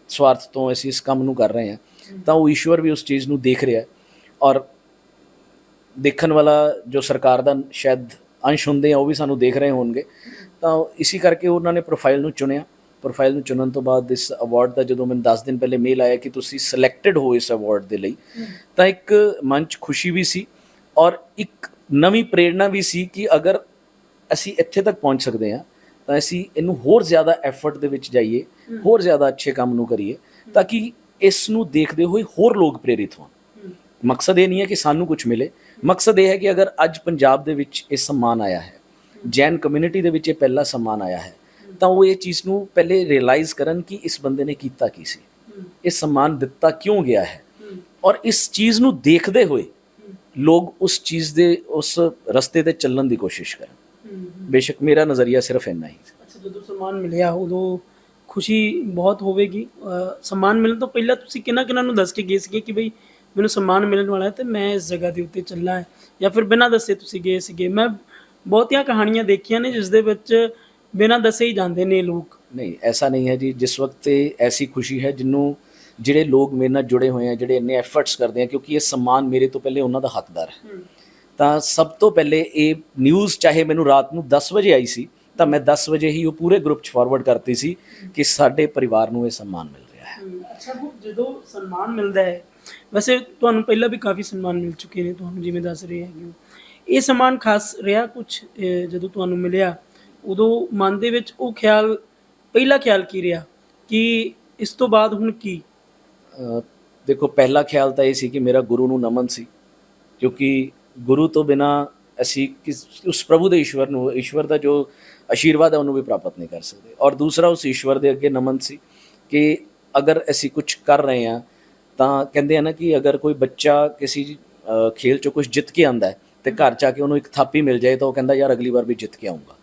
ਸਵਾਰਥ ਤੋਂ ਅਸੀਂ ਇਸ ਕੰਮ ਨੂੰ ਕਰ ਰਹੇ ਹਾਂ, ਤਾਂ ਉਹ ਈਸ਼ਵਰ ਵੀ ਉਸ ਚੀਜ਼ ਨੂੰ ਦੇਖ ਰਿਹਾ ਔਰ ਦੇਖਣ ਵਾਲਾ ਜੋ ਸਰਕਾਰ ਦਾ ਸ਼ਾਇਦ ਅੰਸ਼ ਹੁੰਦੇ ਆ, ਉਹ ਵੀ ਸਾਨੂੰ ਦੇਖ ਰਹੇ ਹੋਣਗੇ। ਤਾਂ ਇਸੇ ਕਰਕੇ ਉਹਨਾਂ ਨੇ ਪ੍ਰੋਫਾਈਲ ਨੂੰ ਚੁਣਿਆ। ਪ੍ਰੋਫਾਈਲ ਨੂੰ ਚੁਣਨ ਤੋਂ ਬਾਅਦ ਇਸ ਅਵਾਰਡ ਦਾ ਜਦੋਂ ਮੈਨੂੰ 10 ਦਿਨ ਪਹਿਲੇ ਮੇਲ ਆਇਆ ਕਿ ਤੁਸੀਂ ਸਿਲੈਕਟਡ ਹੋ ਇਸ ਅਵਾਰਡ ਦੇ ਲਈ, ਤਾਂ ਇੱਕ ਮਨ 'ਚ ਖੁਸ਼ੀ ਵੀ ਸੀ ਔਰ ਇੱਕ ਨਵੀਂ ਪ੍ਰੇਰਣਾ ਵੀ ਸੀ ਕਿ ਅਗਰ ਅਸੀਂ ਇੱਥੇ ਤੱਕ ਪਹੁੰਚ ਸਕਦੇ ਹਾਂ ਤਾਂ ਅਸੀਂ ਇਹਨੂੰ ਹੋਰ ਜ਼ਿਆਦਾ ਐਫਰਟ ਦੇ ਵਿੱਚ ਜਾਈਏ ਹੋਰ ਜ਼ਿਆਦਾ ਅੱਛੇ ਕੰਮ ਨੂੰ ਕਰੀਏ ਤਾਂ ਕਿ ਇਸ ਨੂੰ ਦੇਖਦੇ ਹੋਏ ਹੋਰ ਲੋਕ ਪ੍ਰੇਰਿਤ ਹੋਣ। ਮਕਸਦ ਇਹ ਨਹੀਂ ਹੈ ਕਿ ਸਾਨੂੰ ਕੁਝ ਮਿਲੇ। ਮਕਸਦ ਇਹ ਹੈ ਕਿ ਅਗਰ ਅੱਜ ਪੰਜਾਬ ਦੇ ਵਿੱਚ ਇਹ ਸਨਮਾਨ ਆਇਆ ਹੈ ਜੈਨ ਕਮਿਊਨਿਟੀ ਦੇ ਵਿੱਚ ਇਹ ਪਹਿਲਾ ਸਨਮਾਨ ਆਇਆ ਹੈ ਤਾਂ ਉਹ ਇਹ ਚੀਜ਼ ਨੂੰ ਪਹਿਲੇ ਰਿਅਲਾਈਜ਼ ਕਰਨ ਕਿ ਇਸ ਬੰਦੇ ਨੇ ਕੀਤਾ ਕੀ ਸੀ। ਇਹ ਸਨਮਾਨ ਦਿੱਤਾ ਕਿਉਂ ਗਿਆ ਹੈ? ਔਰ ਇਸ ਚੀਜ਼ ਨੂੰ ਦੇਖਦੇ ਹੋਏ ਲੋਕ ਉਸ ਚੀਜ਼ ਦੇ ਉਸ ਰਸਤੇ ਤੇ ਚੱਲਣ ਦੀ ਕੋਸ਼ਿਸ਼ ਕਰਨ। ਬੇਸ਼ੱਕ ਮੇਰਾ ਨਜ਼ਰੀਆ ਸਿਰਫ ਇੰਨਾ ਹੀ ਅੱਛਾ ਜਦੋਂ ਸਨਮਾਨ ਮਿਲਿਆ ਉਦੋਂ ਖੁਸ਼ੀ ਬਹੁਤ ਹੋਵੇਗੀ ਸਨਮਾਨ ਮਿਲਣ ਤੋਂ ਪਹਿਲਾਂ ਤੁਸੀਂ ਕਿਹਨਾਂ ਕਿਹਨਾਂ ਨੂੰ ਦੱਸ ਕੇ ਗਏ ਸੀਗੇ ਕਿ ਬਈ ਮੈਨੂੰ ਸਨਮਾਨ ਮਿਲਣ ਵਾਲਾ ਹੈ ਤੇ ਮੈਂ ਇਸ ਜਗ੍ਹਾ ਦੇ ਉੱਤੇ ਚੱਲਣਾ ਹੈ ਜਾਂ ਫਿਰ ਬਿਨਾਂ ਦੱਸੇ ਤੁਸੀਂ ਗਏ ਸੀਗੇ ਮੈਂ ਬਹੁਤੀਆਂ ਕਹਾਣੀਆਂ ਦੇਖੀਆਂ ਨੇ ਜਿਸ ਦੇ ਵਿੱਚ ਬਿਨਾਂ ਦੱਸੇ ਹੀ ਜਾਂਦੇ ਨੇ ਲੋਕ ਨਹੀਂ ਐਸਾ ਨਹੀਂ ਹੈ ਜੀ ਜਿਸ ਵਕਤ ਇਹ ਐਸੀ ਖੁਸ਼ੀ ਹੈ ਜਿਹਨੂੰ ਜਿਹੜੇ ਲੋਕ ਮੇਰੇ ਨਾਲ ਜੁੜੇ ਹੋਏ ਆ ਜਿਹੜੇ ਇੰਨੇ ਐਫਰਟਸ ਕਰਦੇ ਆ ਕਿਉਂਕਿ ਇਹ ਸਨਮਾਨ ਮੇਰੇ ਤੋਂ ਪਹਿਲੇ ਉਹਨਾਂ ਦਾ ਹੱਕਦਾਰ ਹੈ ਤਾਂ ਸਭ ਤੋਂ ਪਹਿਲੇ ਇਹ ਨਿਊਜ਼ ਚਾਹੇ ਮੈਨੂੰ ਰਾਤ ਨੂੰ 10 ਵਜੇ ਆਈ ਸੀ ਤਾਂ ਮੈਂ 10 ਵਜੇ ਹੀ ਉਹ ਪੂਰੇ ਗਰੁੱਪ 'ਚ ਫਾਰਵਰਡ ਕਰਤੀ ਸੀ ਕਿ ਸਾਡੇ ਪਰਿਵਾਰ ਨੂੰ ਇਹ ਸਨਮਾਨ ਮਿਲ ਰਿਹਾ ਹੈ। ਅੱਛਾ ਜਦੋਂ ਸਨਮਾਨ ਮਿਲਦਾ ਹੈ ਵੈਸੇ ਤੁਹਾਨੂੰ ਪਹਿਲਾਂ ਵੀ ਕਾਫੀ ਸਨਮਾਨ ਮਿਲ ਚੁੱਕੇ ਨੇ ਤੁਹਾਨੂੰ ਜਿਵੇਂ ਦੱਸ ਰਹੇ ਹੈਗੇ ਹੋ। ਇਹ ਸਨਮਾਨ ਖਾਸ ਰਿਹਾ ਕੁਝ ਜਦੋਂ ਤੁਹਾਨੂੰ ਮਿਲਿਆ ਉਦੋਂ ਮਨ ਦੇ ਵਿੱਚ ਉਹ ਖਿਆਲ ਪਹਿਲਾ ਖਿਆਲ ਕੀ ਰਿਹਾ? ਕਿ ਇਸ ਤੋਂ ਬਾਅਦ ਹੁਣ ਕੀ? ਦੇਖੋ ਪਹਿਲਾ ਖਿਆਲ ਤਾਂ ਇਹ ਸੀ ਕਿ ਮੇਰਾ ਗੁਰੂ ਨੂੰ ਨਮਨ ਸੀ ਕਿਉਂਕਿ ਗੁਰੂ ਤੋਂ ਬਿਨਾ ਅਸੀਂ ਕਿਸ ਉਸ ਪ੍ਰਭੂ ਦੇ ਈਸ਼ਵਰ ਨੂੰ ਈਸ਼ਵਰ ਦਾ ਜੋ ਆਸ਼ੀਰਵਾਦ ਹੈ ਉਹਨੂੰ ਵੀ ਪ੍ਰਾਪਤ ਨਹੀਂ ਕਰ ਸਕਦੇ। ਔਰ ਦੂਸਰਾ ਉਸ ਈਸ਼ਵਰ ਦੇ ਅੱਗੇ ਨਮਨ ਸੀ ਕਿ ਅਗਰ ਅਸੀਂ ਕੁਝ ਕਰ ਰਹੇ ਹਾਂ ਤਾਂ ਕਹਿੰਦੇ ਆ ਨਾ ਕਿ ਅਗਰ ਕੋਈ ਬੱਚਾ ਕਿਸੇ ਖੇਲ ਚੋਂ ਕੁਝ ਜਿੱਤ ਕੇ ਆਂਦਾ ਹੈ ਤੇ ਘਰ ਚ ਆ ਕੇ ਉਹਨੂੰ ਇੱਕ ਥਾਪੀ ਮਿਲ ਜਾਏ ਤਾਂ ਉਹ ਕਹਿੰਦਾ ਯਾਰ ਅਗਲੀ ਵਾਰ ਵੀ ਜਿੱਤ ਕੇ ਆਉਂਗਾ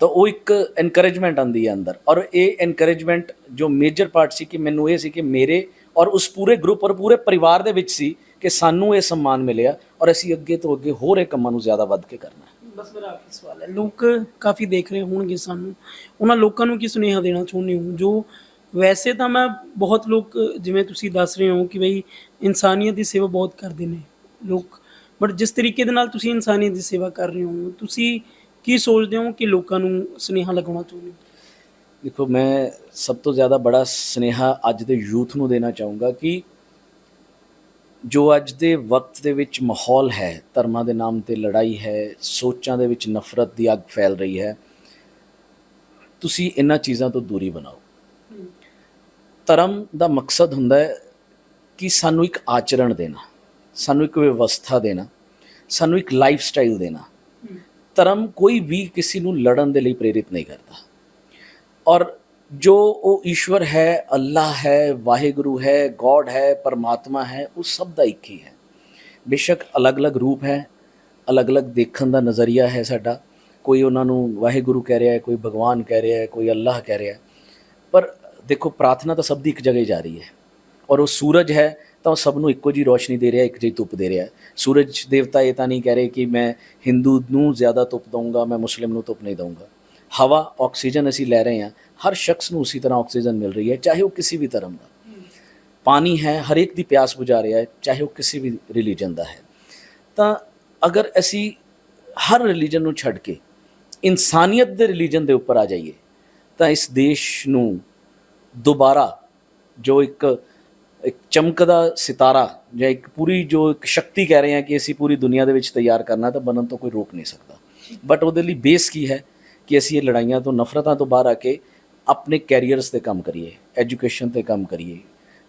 ਤਾਂ ਉਹ ਇੱਕ ਐਨਕਰੇਜਮੈਂਟ ਆਂਦੀ ਹੈ ਅੰਦਰ। ਔਰ ਇਹ ਐਨਕਰੇਜਮੈਂਟ ਜੋ ਮੇਜਰ ਪਾਰਟ ਸੀ ਕਿ ਮੈਨੂੰ ਇਹ ਸੀ ਕਿ ਮੇਰੇ ਔਰ ਉਸ ਪੂਰੇ ਗਰੁੱਪ ਔਰ ਪੂਰੇ ਪਰਿਵਾਰ ਦੇ ਵਿੱਚ ਸੀ ਕਿ ਸਾਨੂੰ ਇਹ ਸਨਮਾਨ ਮਿਲਿਆ ਔਰ ਅਸੀਂ ਅੱਗੇ ਤੋਂ ਅੱਗੇ ਹੋਰ ਇਹ ਕੰਮਾਂ ਨੂੰ ਜ਼ਿਆਦਾ ਵੱਧ ਕੇ ਕਰਨਾ ਹੈ। ਬਸ ਮੇਰਾ ਆਖਰੀ ਸਵਾਲ ਹੈ। ਲੋਕ ਕਾਫੀ ਦੇਖ ਰਹੇ ਹੋਣਗੇ ਸਾਨੂੰ। ਉਹਨਾਂ ਲੋਕਾਂ ਨੂੰ ਕੀ ਸੁਨੇਹਾ ਦੇਣਾ ਚਾਹੁੰਦੇ ਹੋ? ਜੋ ਵੈਸੇ ਤਾਂ ਮੈਂ ਬਹੁਤ ਲੋਕ ਜਿਵੇਂ ਤੁਸੀਂ ਦੱਸ ਰਹੇ ਹੋ ਕਿ ਬਈ ਇਨਸਾਨੀਅਤ ਦੀ ਸੇਵਾ ਬਹੁਤ ਕਰਦੇ ਨੇ ਲੋਕ। ਬਟ ਜਿਸ ਤਰੀਕੇ ਦੇ ਨਾਲ ਤੁਸੀਂ ਇਨਸਾਨੀਅਤ ਦੀ ਸੇਵਾ ਕਰ ਰਹੇ ਹੋ ਤੁਸੀਂ ਕੀ ਸੋਚਦੇ ਹੋ ਕਿ ਲੋਕਾਂ ਨੂੰ ਸੁਨੇਹਾ ਲਗਾਉਣਾ ਚਾਹੁੰਦੇ ਹੋ? ਦੇਖੋ ਮੈਂ ਸਭ ਤੋਂ ਜ਼ਿਆਦਾ ਬੜਾ ਸਨੇਹਾ ਅੱਜ ਦੇ ਯੂਥ ਨੂੰ ਦੇਣਾ ਚਾਹੂੰਗਾ ਕਿ ਜੋ ਅੱਜ ਦੇ ਵਕਤ ਦੇ ਵਿੱਚ ਮਾਹੌਲ ਹੈ, ਧਰਮਾਂ ਦੇ ਨਾਮ ਤੇ ਲੜਾਈ ਹੈ, ਸੋਚਾਂ ਦੇ ਵਿੱਚ ਨਫ਼ਰਤ ਦੀ ਅੱਗ ਫੈਲ ਰਹੀ ਹੈ, ਤੁਸੀਂ ਇਹਨਾਂ ਚੀਜ਼ਾਂ ਤੋਂ ਦੂਰੀ ਬਣਾਓ। ਧਰਮ ਦਾ ਮਕਸਦ ਹੁੰਦਾ ਹੈ ਕਿ ਸਾਨੂੰ ਇੱਕ ਆਚਰਣ ਦੇਣਾ, ਸਾਨੂੰ ਇੱਕ ਵਿਵਸਥਾ ਦੇਣਾ, ਸਾਨੂੰ ਇੱਕ ਲਾਈਫ ਸਟਾਈਲ ਦੇਣਾ। ਧਰਮ ਕੋਈ ਵੀ ਕਿਸੇ ਨੂੰ ਲੜਨ ਦੇ ਲਈ ਪ੍ਰੇਰਿਤ ਨਹੀਂ ਕਰਦਾ। ਔਰ ਜੋ ਉਹ ਈਸ਼ਵਰ ਹੈ, ਅੱਲਾਹ ਹੈ, ਵਾਹਿਗੁਰੂ ਹੈ, ਗੋਡ ਹੈ, ਪਰਮਾਤਮਾ ਹੈ, ਉਹ ਸਭ ਦਾ ਇੱਕ ਹੀ ਹੈ। ਬੇਸ਼ੱਕ ਅਲੱਗ-ਅਲੱਗ ਰੂਪ ਹੈ, ਅਲੱਗ-ਅਲੱਗ ਦੇਖਣ ਦਾ ਨਜ਼ਰੀਆ ਹੈ ਸਾਡਾ। ਕੋਈ ਉਹਨਾਂ ਨੂੰ ਵਾਹਿਗੁਰੂ ਕਹਿ ਰਿਹਾ ਹੈ, ਕੋਈ ਭਗਵਾਨ ਕਹਿ ਰਿਹਾ ਹੈ, ਕੋਈ ਅੱਲਾਹ ਕਹਿ ਰਿਹਾ ਹੈ। ਪਰ ਦੇਖੋ, ਪ੍ਰਾਰਥਨਾ ਤਾਂ ਸਭ ਦੀ ਇੱਕ ਜਗ੍ਹਾ ਹੀ ਜਾ ਰਹੀ ਹੈ। ਔਰ ਉਹ ਸੂਰਜ ਹੈ, ਤਾਂ ਉਹ ਸਭ ਨੂੰ ਇੱਕੋ ਜੀ ਰੋਸ਼ਨੀ ਦੇ ਰਿਹਾ, ਇੱਕ ਜਿਹੀ ਧੁੱਪ ਦੇ ਰਿਹਾ ਸੂਰਜ ਦੇਵਤਾ ਇਹ ਤਾਂ ਨਹੀਂ ਕਹਿ ਰਹੇ ਕਿ ਮੈਂ ਹਿੰਦੂ ਨੂੰ ਜ਼ਿਆਦਾ ਧੁੱਪ ਦਊਂਗਾ, ਮੈਂ ਮੁਸਲਿਮ ਨੂੰ ਧੁੱਪ ਨਹੀਂ ਦਊਂਗਾ। ਹਵਾ, ਆਕਸੀਜਨ ਅਸੀਂ ਲੈ ਰਹੇ ਹਾਂ ਹਰ ਸ਼ਖਸ ਨੂੰ ਉਸੇ ਤਰ੍ਹਾਂ ਆਕਸੀਜਨ ਮਿਲ ਰਹੀ ਹੈ ਚਾਹੇ ਉਹ ਕਿਸੇ ਵੀ ਧਰਮ ਦਾ। ਪਾਣੀ ਹੈ ਹਰ ਇੱਕ ਦੀ ਪਿਆਸ ਬੁਝਾ ਰਿਹਾ ਹੈ ਚਾਹੇ ਉਹ ਕਿਸੇ ਵੀ ਰਿਲੀਜਨ ਦਾ ਹੈ। ਤਾਂ ਅਗਰ ਅਸੀਂ ਹਰ ਰਿਲੀਜਨ ਨੂੰ ਛੱਡ ਕੇ ਇਨਸਾਨੀਅਤ ਦੇ ਰਿਲੀਜਨ ਦੇ ਉੱਪਰ ਆ ਜਾਈਏ ਤਾਂ ਇਸ ਦੇਸ਼ ਨੂੰ ਦੁਬਾਰਾ ਜੋ ਇੱਕ ਇੱਕ ਚਮਕਦਾ ਸਿਤਾਰਾ ਜਾਂ ਇੱਕ ਪੂਰੀ ਜੋ ਇੱਕ ਸ਼ਕਤੀ ਕਹਿ ਰਹੇ ਹਾਂ ਕਿ ਅਸੀਂ ਪੂਰੀ ਦੁਨੀਆ ਦੇ ਵਿੱਚ ਤਿਆਰ ਕਰਨਾ ਤਾਂ ਬਣਨ ਤੋਂ ਕੋਈ ਰੋਕ ਨਹੀਂ ਸਕਦਾ। ਬਟ ਉਹਦੇ ਲਈ ਬੇਸ ਕੀ ਹੈ? ਕਿ ਅਸੀਂ ਇਹ ਲੜਾਈਆਂ ਤੋਂ ਨਫ਼ਰਤਾਂ ਤੋਂ ਬਾਹਰ ਆ ਕੇ ਆਪਣੇ ਕੈਰੀਅਰਸ ਤੇ ਕੰਮ ਕਰੀਏ ਐਜੂਕੇਸ਼ਨ ਤੇ ਕੰਮ ਕਰੀਏ,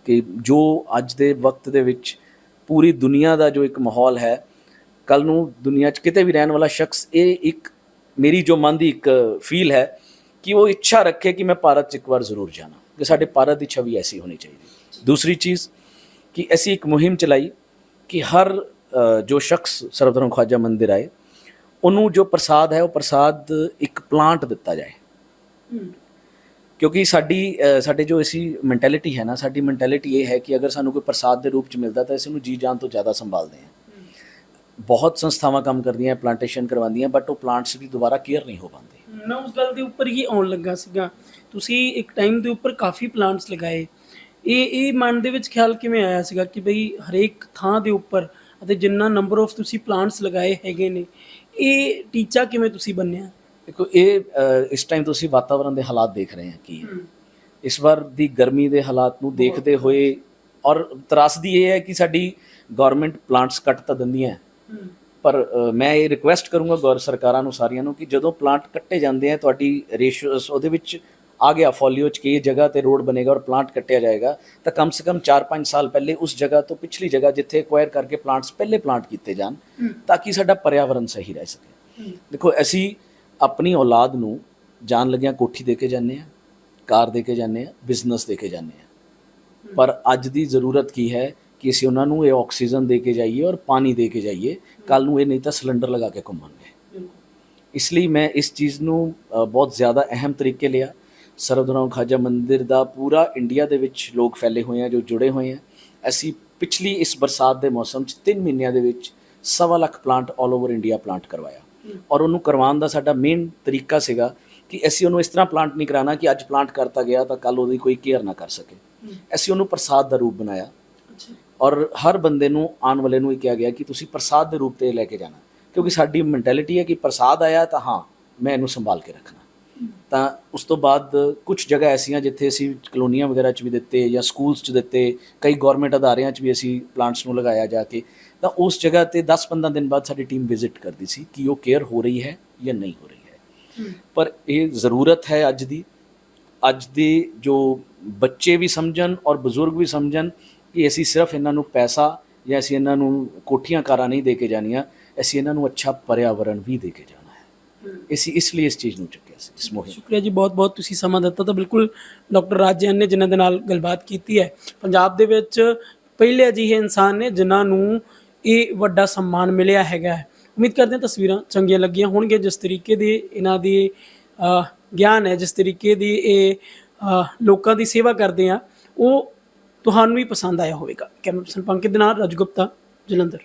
ਕਿ ਜੋ ਅੱਜ ਦੇ ਵਕਤ ਦੇ ਵਿੱਚ ਪੂਰੀ ਦੁਨੀਆ ਦਾ ਜੋ ਇੱਕ ਮਾਹੌਲ ਹੈ ਕੱਲ ਨੂੰ ਦੁਨੀਆ 'ਚ ਕਿਤੇ ਵੀ ਰਹਿਣ ਵਾਲਾ ਸ਼ਖਸ, ਇਹ ਇੱਕ ਮੇਰੀ ਜੋ ਮਨ ਦੀ ਇੱਕ ਫੀਲ ਹੈ ਕਿ ਉਹ ਇੱਛਾ ਰੱਖੇ ਕਿ ਮੈਂ ਭਾਰਤ 'ਚ ਇੱਕ ਵਾਰ ਜ਼ਰੂਰ ਜਾਣਾ ਕਿ ਸਾਡੇ ਭਾਰਤ ਦੀ ਛਵੀ ਐਸੀ ਹੋਣੀ ਚਾਹੀਦੀ। ਦੂਸਰੀ ਚੀਜ਼ ਕਿ ਅਸੀਂ ਇੱਕ ਮੁਹਿੰਮ ਚਲਾਈ ਕਿ ਹਰ ਜੋ ਸ਼ਖਸ ਸਰਬਧਰਮ ਖਵਾਜਾ ਮੰਦਿਰ ਆਏ, ਉਹਨੂੰ ਜੋ ਪ੍ਰਸਾਦ ਹੈ, ਉਹ ਪ੍ਰਸਾਦ ਇੱਕ ਪਲਾਂਟ ਦਿੱਤਾ ਜਾਏ। ਕਿਉਂਕਿ ਸਾਡੀ ਸਾਡੇ ਜੋ ਅਸੀਂ ਮੈਂਟੈਲਿਟੀ ਹੈ ਨਾ, ਸਾਡੀ ਮੈਂਟੈਲਿਟੀ ਇਹ ਹੈ ਕਿ ਅਗਰ ਸਾਨੂੰ ਕੋਈ ਪ੍ਰਸਾਦ ਦੇ ਰੂਪ ਚ ਮਿਲਦਾ ਤਾਂ ਅਸੀਂ ਉਹਨੂੰ ਜੀ ਜਾਨ ਤੋਂ ਜ਼ਿਆਦਾ ਸੰਭਾਲਦੇ ਹਾਂ। ਬਹੁਤ ਸੰਸਥਾਵਾਂ ਕੰਮ ਕਰਦੀਆਂ ਪਲਾਂਟੇਸ਼ਨ ਕਰਵਾਉਂਦੀਆਂ ਬਟ ਉਹ ਪਲਾਂਟਸ ਦੀ ਦੁਬਾਰਾ ਕੇਅਰ ਨਹੀਂ ਹੋ ਪਾਉਂਦੇ। ਮੈਂ ਉਸ ਗੱਲ ਦੇ ਉੱਪਰ ਹੀ ਆਉਣ ਲੱਗਾ ਸੀਗਾ। ਤੁਸੀਂ ਇੱਕ ਟਾਈਮ ਦੇ ਉੱਪਰ ਕਾਫੀ ਪਲਾਂਟਸ ਲਗਾਏ। ਇਹ ਇਹ ਮਨ ਦੇ ਵਿੱਚ ਖਿਆਲ ਕਿਵੇਂ ਆਇਆ ਸੀਗਾ ਕਿ ਬਈ ਹਰੇਕ ਥਾਂ ਦੇ ਉੱਪਰ ਅਤੇ ਜਿੰਨਾ ਨੰਬਰ ਆਫ ਤੁਸੀਂ ਪਲਾਂਟਸ ਲਗਾਏ ਹੈਗੇ ਨੇ, ਇਹ ਟੀਚਾ ਕਿਵੇਂ ਤੁਸੀਂ ਬੰਨਿਆ? ਦੇਖੋ ਇਹ ਇਸ ਟਾਈਮ ਤੁਸੀਂ ਵਾਤਾਵਰਣ ਦੇ ਹਾਲਾਤ ਦੇਖ ਰਹੇ ਹਾਂ ਕੀ ਹੈ। ਇਸ ਵਾਰ ਦੀ ਗਰਮੀ ਦੇ ਹਾਲਾਤ ਨੂੰ ਦੇਖਦੇ ਹੋਏ ਔਰ ਤਰਾਸਦੀ ਇਹ ਹੈ ਕਿ ਸਾਡੀ ਗਵਰਨਮੈਂਟ ਪਲਾਂਟਸ ਕੱਟ ਤਾਂ ਦਿੰਦੀਆਂ ਹੈ। ਪਰ ਮੈਂ ਇਹ ਰਿਕੁਐਸਟ ਕਰੂੰਗਾ ਗੌਰ ਸਰਕਾਰਾਂ ਨੂੰ ਸਾਰੀਆਂ ਨੂੰ ਕਿ ਜਦੋਂ ਪਲਾਂਟ ਕੱਟੇ ਜਾਂਦੇ ਆ ਤੁਹਾਡੀ ਰੇਸ਼ੀਓਸ ਉਹਦੇ ਵਿੱਚ ਆ ਗਿਆ ਫੋਲੀਓ ਚ ਕਿ ਇਹ ਜਗ੍ਹਾ ਤੇ ਰੋਡ ਬਣੇਗਾ ਔਰ ਪਲਾਂਟ ਕੱਟਿਆ ਜਾਏਗਾ ਤਾਂ ਕਮ ਸੇ ਕਮ 4-5 ਸਾਲ ਪਹਿਲੇ ਉਸ ਜਗ੍ਹਾ ਤੋਂ ਪਿਛਲੀ ਜਗ੍ਹਾ ਜਿੱਥੇ ਐਕਵਾਇਰ ਕਰਕੇ ਪਲਾਂਟਸ ਪਹਿਲੇ ਪਲਾਂਟ ਕੀਤੇ ਜਾਣ ਤਾਂ ਕਿ ਸਾਡਾ ਪਰਿਆਵਰਣ ਸਹੀ ਰਹਿ ਸਕੇ। ਦੇਖੋ ਅਸੀਂ ਆਪਣੀ ਔਲਾਦ ਨੂੰ ਜਾਣ ਲੱਗਿਆਂ ਕੋਠੀ ਦੇ ਕੇ ਜਾਂਦੇ ਆ ਕਾਰ ਦੇ ਕੇ ਜਾਂਦੇ ਆ ਬਿਜ਼ਨਸ ਦੇ ਕੇ ਜਾਂਦੇ ਆ ਪਰ ਅੱਜ ਦੀ ਜ਼ਰੂਰਤ ਕੀ ਹੈ ਕਿ ਅਸੀਂ ਉਹਨਾਂ ਨੂੰ ਇਹ ਆਕਸੀਜਨ ਦੇ ਕੇ ਜਾਈਏ ਔਰ ਪਾਣੀ ਦੇ ਕੇ ਜਾਈਏ। ਕੱਲ ਨੂੰ ਇਹ ਨਹੀਂ ਤਾਂ ਸਿਲੰਡਰ ਲਗਾ ਕੇ ਘੁੰਮਣਗੇ ਇਸ ਲਈ ਮੈਂ ਇਸ ਚੀਜ਼ ਨੂੰ ਬਹੁਤ ਜ਼ਿਆਦਾ ਅਹਿਮ ਤਰੀਕੇ ਲਿਆ। ਸਰਵਧਨਾਮ ਖਾਜਾ ਮੰਦਿਰ ਦਾ ਪੂਰਾ ਇੰਡੀਆ ਦੇ ਵਿੱਚ ਲੋਕ ਫੈਲੇ ਹੋਏ ਆ, ਜੋ ਜੁੜੇ ਹੋਏ ਆ। ਅਸੀਂ ਪਿਛਲੀ ਇਸ ਬਰਸਾਤ ਦੇ ਮੌਸਮ 'ਚ 3 ਮਹੀਨਿਆਂ ਦੇ ਵਿੱਚ ਸਵਾ lakh plant all over India plant ਕਰਵਾਇਆ। ਔਰ ਉਹਨੂੰ ਕਰਵਾਉਣ ਦਾ ਸਾਡਾ ਮੇਨ ਤਰੀਕਾ ਸੀਗਾ ਕਿ ਅਸੀਂ ਉਹਨੂੰ ਇਸ ਤਰ੍ਹਾਂ ਪਲਾਂਟ ਨਹੀਂ ਕਰਾਣਾ ਕਿ ਅੱਜ ਪਲਾਂਟ ਕਰਤਾ ਗਿਆ ਤਾਂ ਕੱਲ ਉਹਦੀ ਕੋਈ ਕੇਅਰ ਨਾ ਕਰ ਸਕੇ। ਅਸੀਂ ਉਹਨੂੰ ਪ੍ਰਸਾਦ ਦਾ ਰੂਪ ਬਣਾਇਆ। ਔਰ ਹਰ ਬੰਦੇ ਨੂੰ ਆਉਣ ਵਾਲੇ ਨੂੰ ਇਹ ਕਿਹਾ ਗਿਆ ਕਿ ਤੁਸੀਂ ਪ੍ਰਸਾਦ ਦੇ ਰੂਪ ਤੇ ਲੈ ਕੇ ਜਾਣਾ। ਕਿਉਂਕਿ ਸਾਡੀ ਮੈਂਟੈਲਿਟੀ ਹੈ ਕਿ ਪ੍ਰਸਾਦ ਆਇਆ ਤਾਂ ਹਾਂ ਮੈਂ ਇਹਨੂੰ ਸੰਭਾਲ ਕੇ ਰੱਖਣਾ। ਤਾਂ ਉਸ ਤੋਂ ਬਾਅਦ ਕੁਝ ਜਗ੍ਹਾ ਐਸੀਆਂ ਜਿੱਥੇ ਅਸੀਂ ਕਲੋਨੀਆਂ ਵਗੈਰਾ 'ਚ ਵੀ ਦਿੱਤੇ ਜਾਂ ਸਕੂਲਸ 'ਚ ਦਿੱਤੇ ਕਈ ਗਵਰਨਮੈਂਟ ਅਦਾਰਿਆਂ 'ਚ ਵੀ ਅਸੀਂ ਪਲਾਂਟਸ ਨੂੰ ਲਗਾਇਆ ਜਾ ਕੇ। ਤਾਂ ਉਸ ਜਗ੍ਹਾ ਤੇ 10-15 ਦਿਨ ਬਾਅਦ ਸਾਡੀ ਟੀਮ ਵਿਜ਼ਿਟ ਕਰਦੀ ਸੀ ਕਿ ਉਹ ਕੇਅਰ ਹੋ ਰਹੀ ਹੈ ਜਾਂ ਨਹੀਂ ਹੋ ਰਹੀ ਹੈ। ਪਰ ਇਹ ਜ਼ਰੂਰਤ ਹੈ ਅੱਜ ਦੀ। ਅੱਜ ਦੇ ਜੋ ਬੱਚੇ ਵੀ ਸਮਝਣ ਔਰ ਬਜ਼ੁਰਗ ਵੀ ਸਮਝਣ ਕਿ ਅਸੀਂ ਸਿਰਫ ਇਹਨਾਂ ਨੂੰ ਪੈਸਾ ਜਾਂ ਅਸੀਂ ਇਹਨਾਂ ਨੂੰ ਕੋਠੀਆਂ ਕਾਰਾਂ ਨਹੀਂ ਦੇ ਕੇ ਜਾਣੀਆਂ ਅਸੀਂ ਇਹਨਾਂ ਨੂੰ ਅੱਛਾ ਪਰਿਆਵਰਣ ਵੀ ਦੇ ਕੇ ਜਾਣਾ ਹੈ। ਅਸੀਂ ਇਸ ਲਈ ਇਸ ਚੀਜ਼ ਨੂੰ ਚੁੱਕਿਆ ਸੀ ਇਸ ਮੁਹਿੰਮ ਸ਼ੁਕਰੀਆ ਜੀ ਬਹੁਤ ਬਹੁਤ ਤੁਸੀਂ ਸਮਾਂ ਦਿੱਤਾ ਤਾਂ ਬਿਲਕੁਲ ਡਾਕਟਰ ਰਾਜਨ ਨੇ ਜਿਨ੍ਹਾਂ ਦੇ ਨਾਲ ਗੱਲਬਾਤ ਕੀਤੀ ਹੈ। ਪੰਜਾਬ ਦੇ ਵਿੱਚ ਪਹਿਲੇ ਅਜਿਹੇ ਇਨਸਾਨ ਨੇ ਜਿਨ੍ਹਾਂ ਨੂੰ ਇਹ ਵੱਡਾ ਸਨਮਾਨ ਮਿਲਿਆ ਹੈਗਾ ਹੈ। ਉਮੀਦ ਕਰਦੇ ਹਾਂ ਤਸਵੀਰਾਂ ਚੰਗੀਆਂ ਲੱਗੀਆਂ ਹੋਣਗੀਆਂ। ਜਿਸ ਤਰੀਕੇ ਦੀ ਇਹਨਾਂ ਦੀ ਗਿਆਨ ਹੈ, ਜਿਸ ਤਰੀਕੇ ਦੀ ਇਹ ਲੋਕਾਂ ਦੀ ਸੇਵਾ ਕਰਦੇ ਆ ਉਹ ਤੁਹਾਨੂੰ ਵੀ ਪਸੰਦ ਆਇਆ ਹੋਵੇਗਾ। ਕੈਮਰਾ ਪਰਸਨ ਪੰਕਜ ਦੇ ਨਾਲ ਰਾਜਗੁਪਤਾ ਜਲੰਧਰ।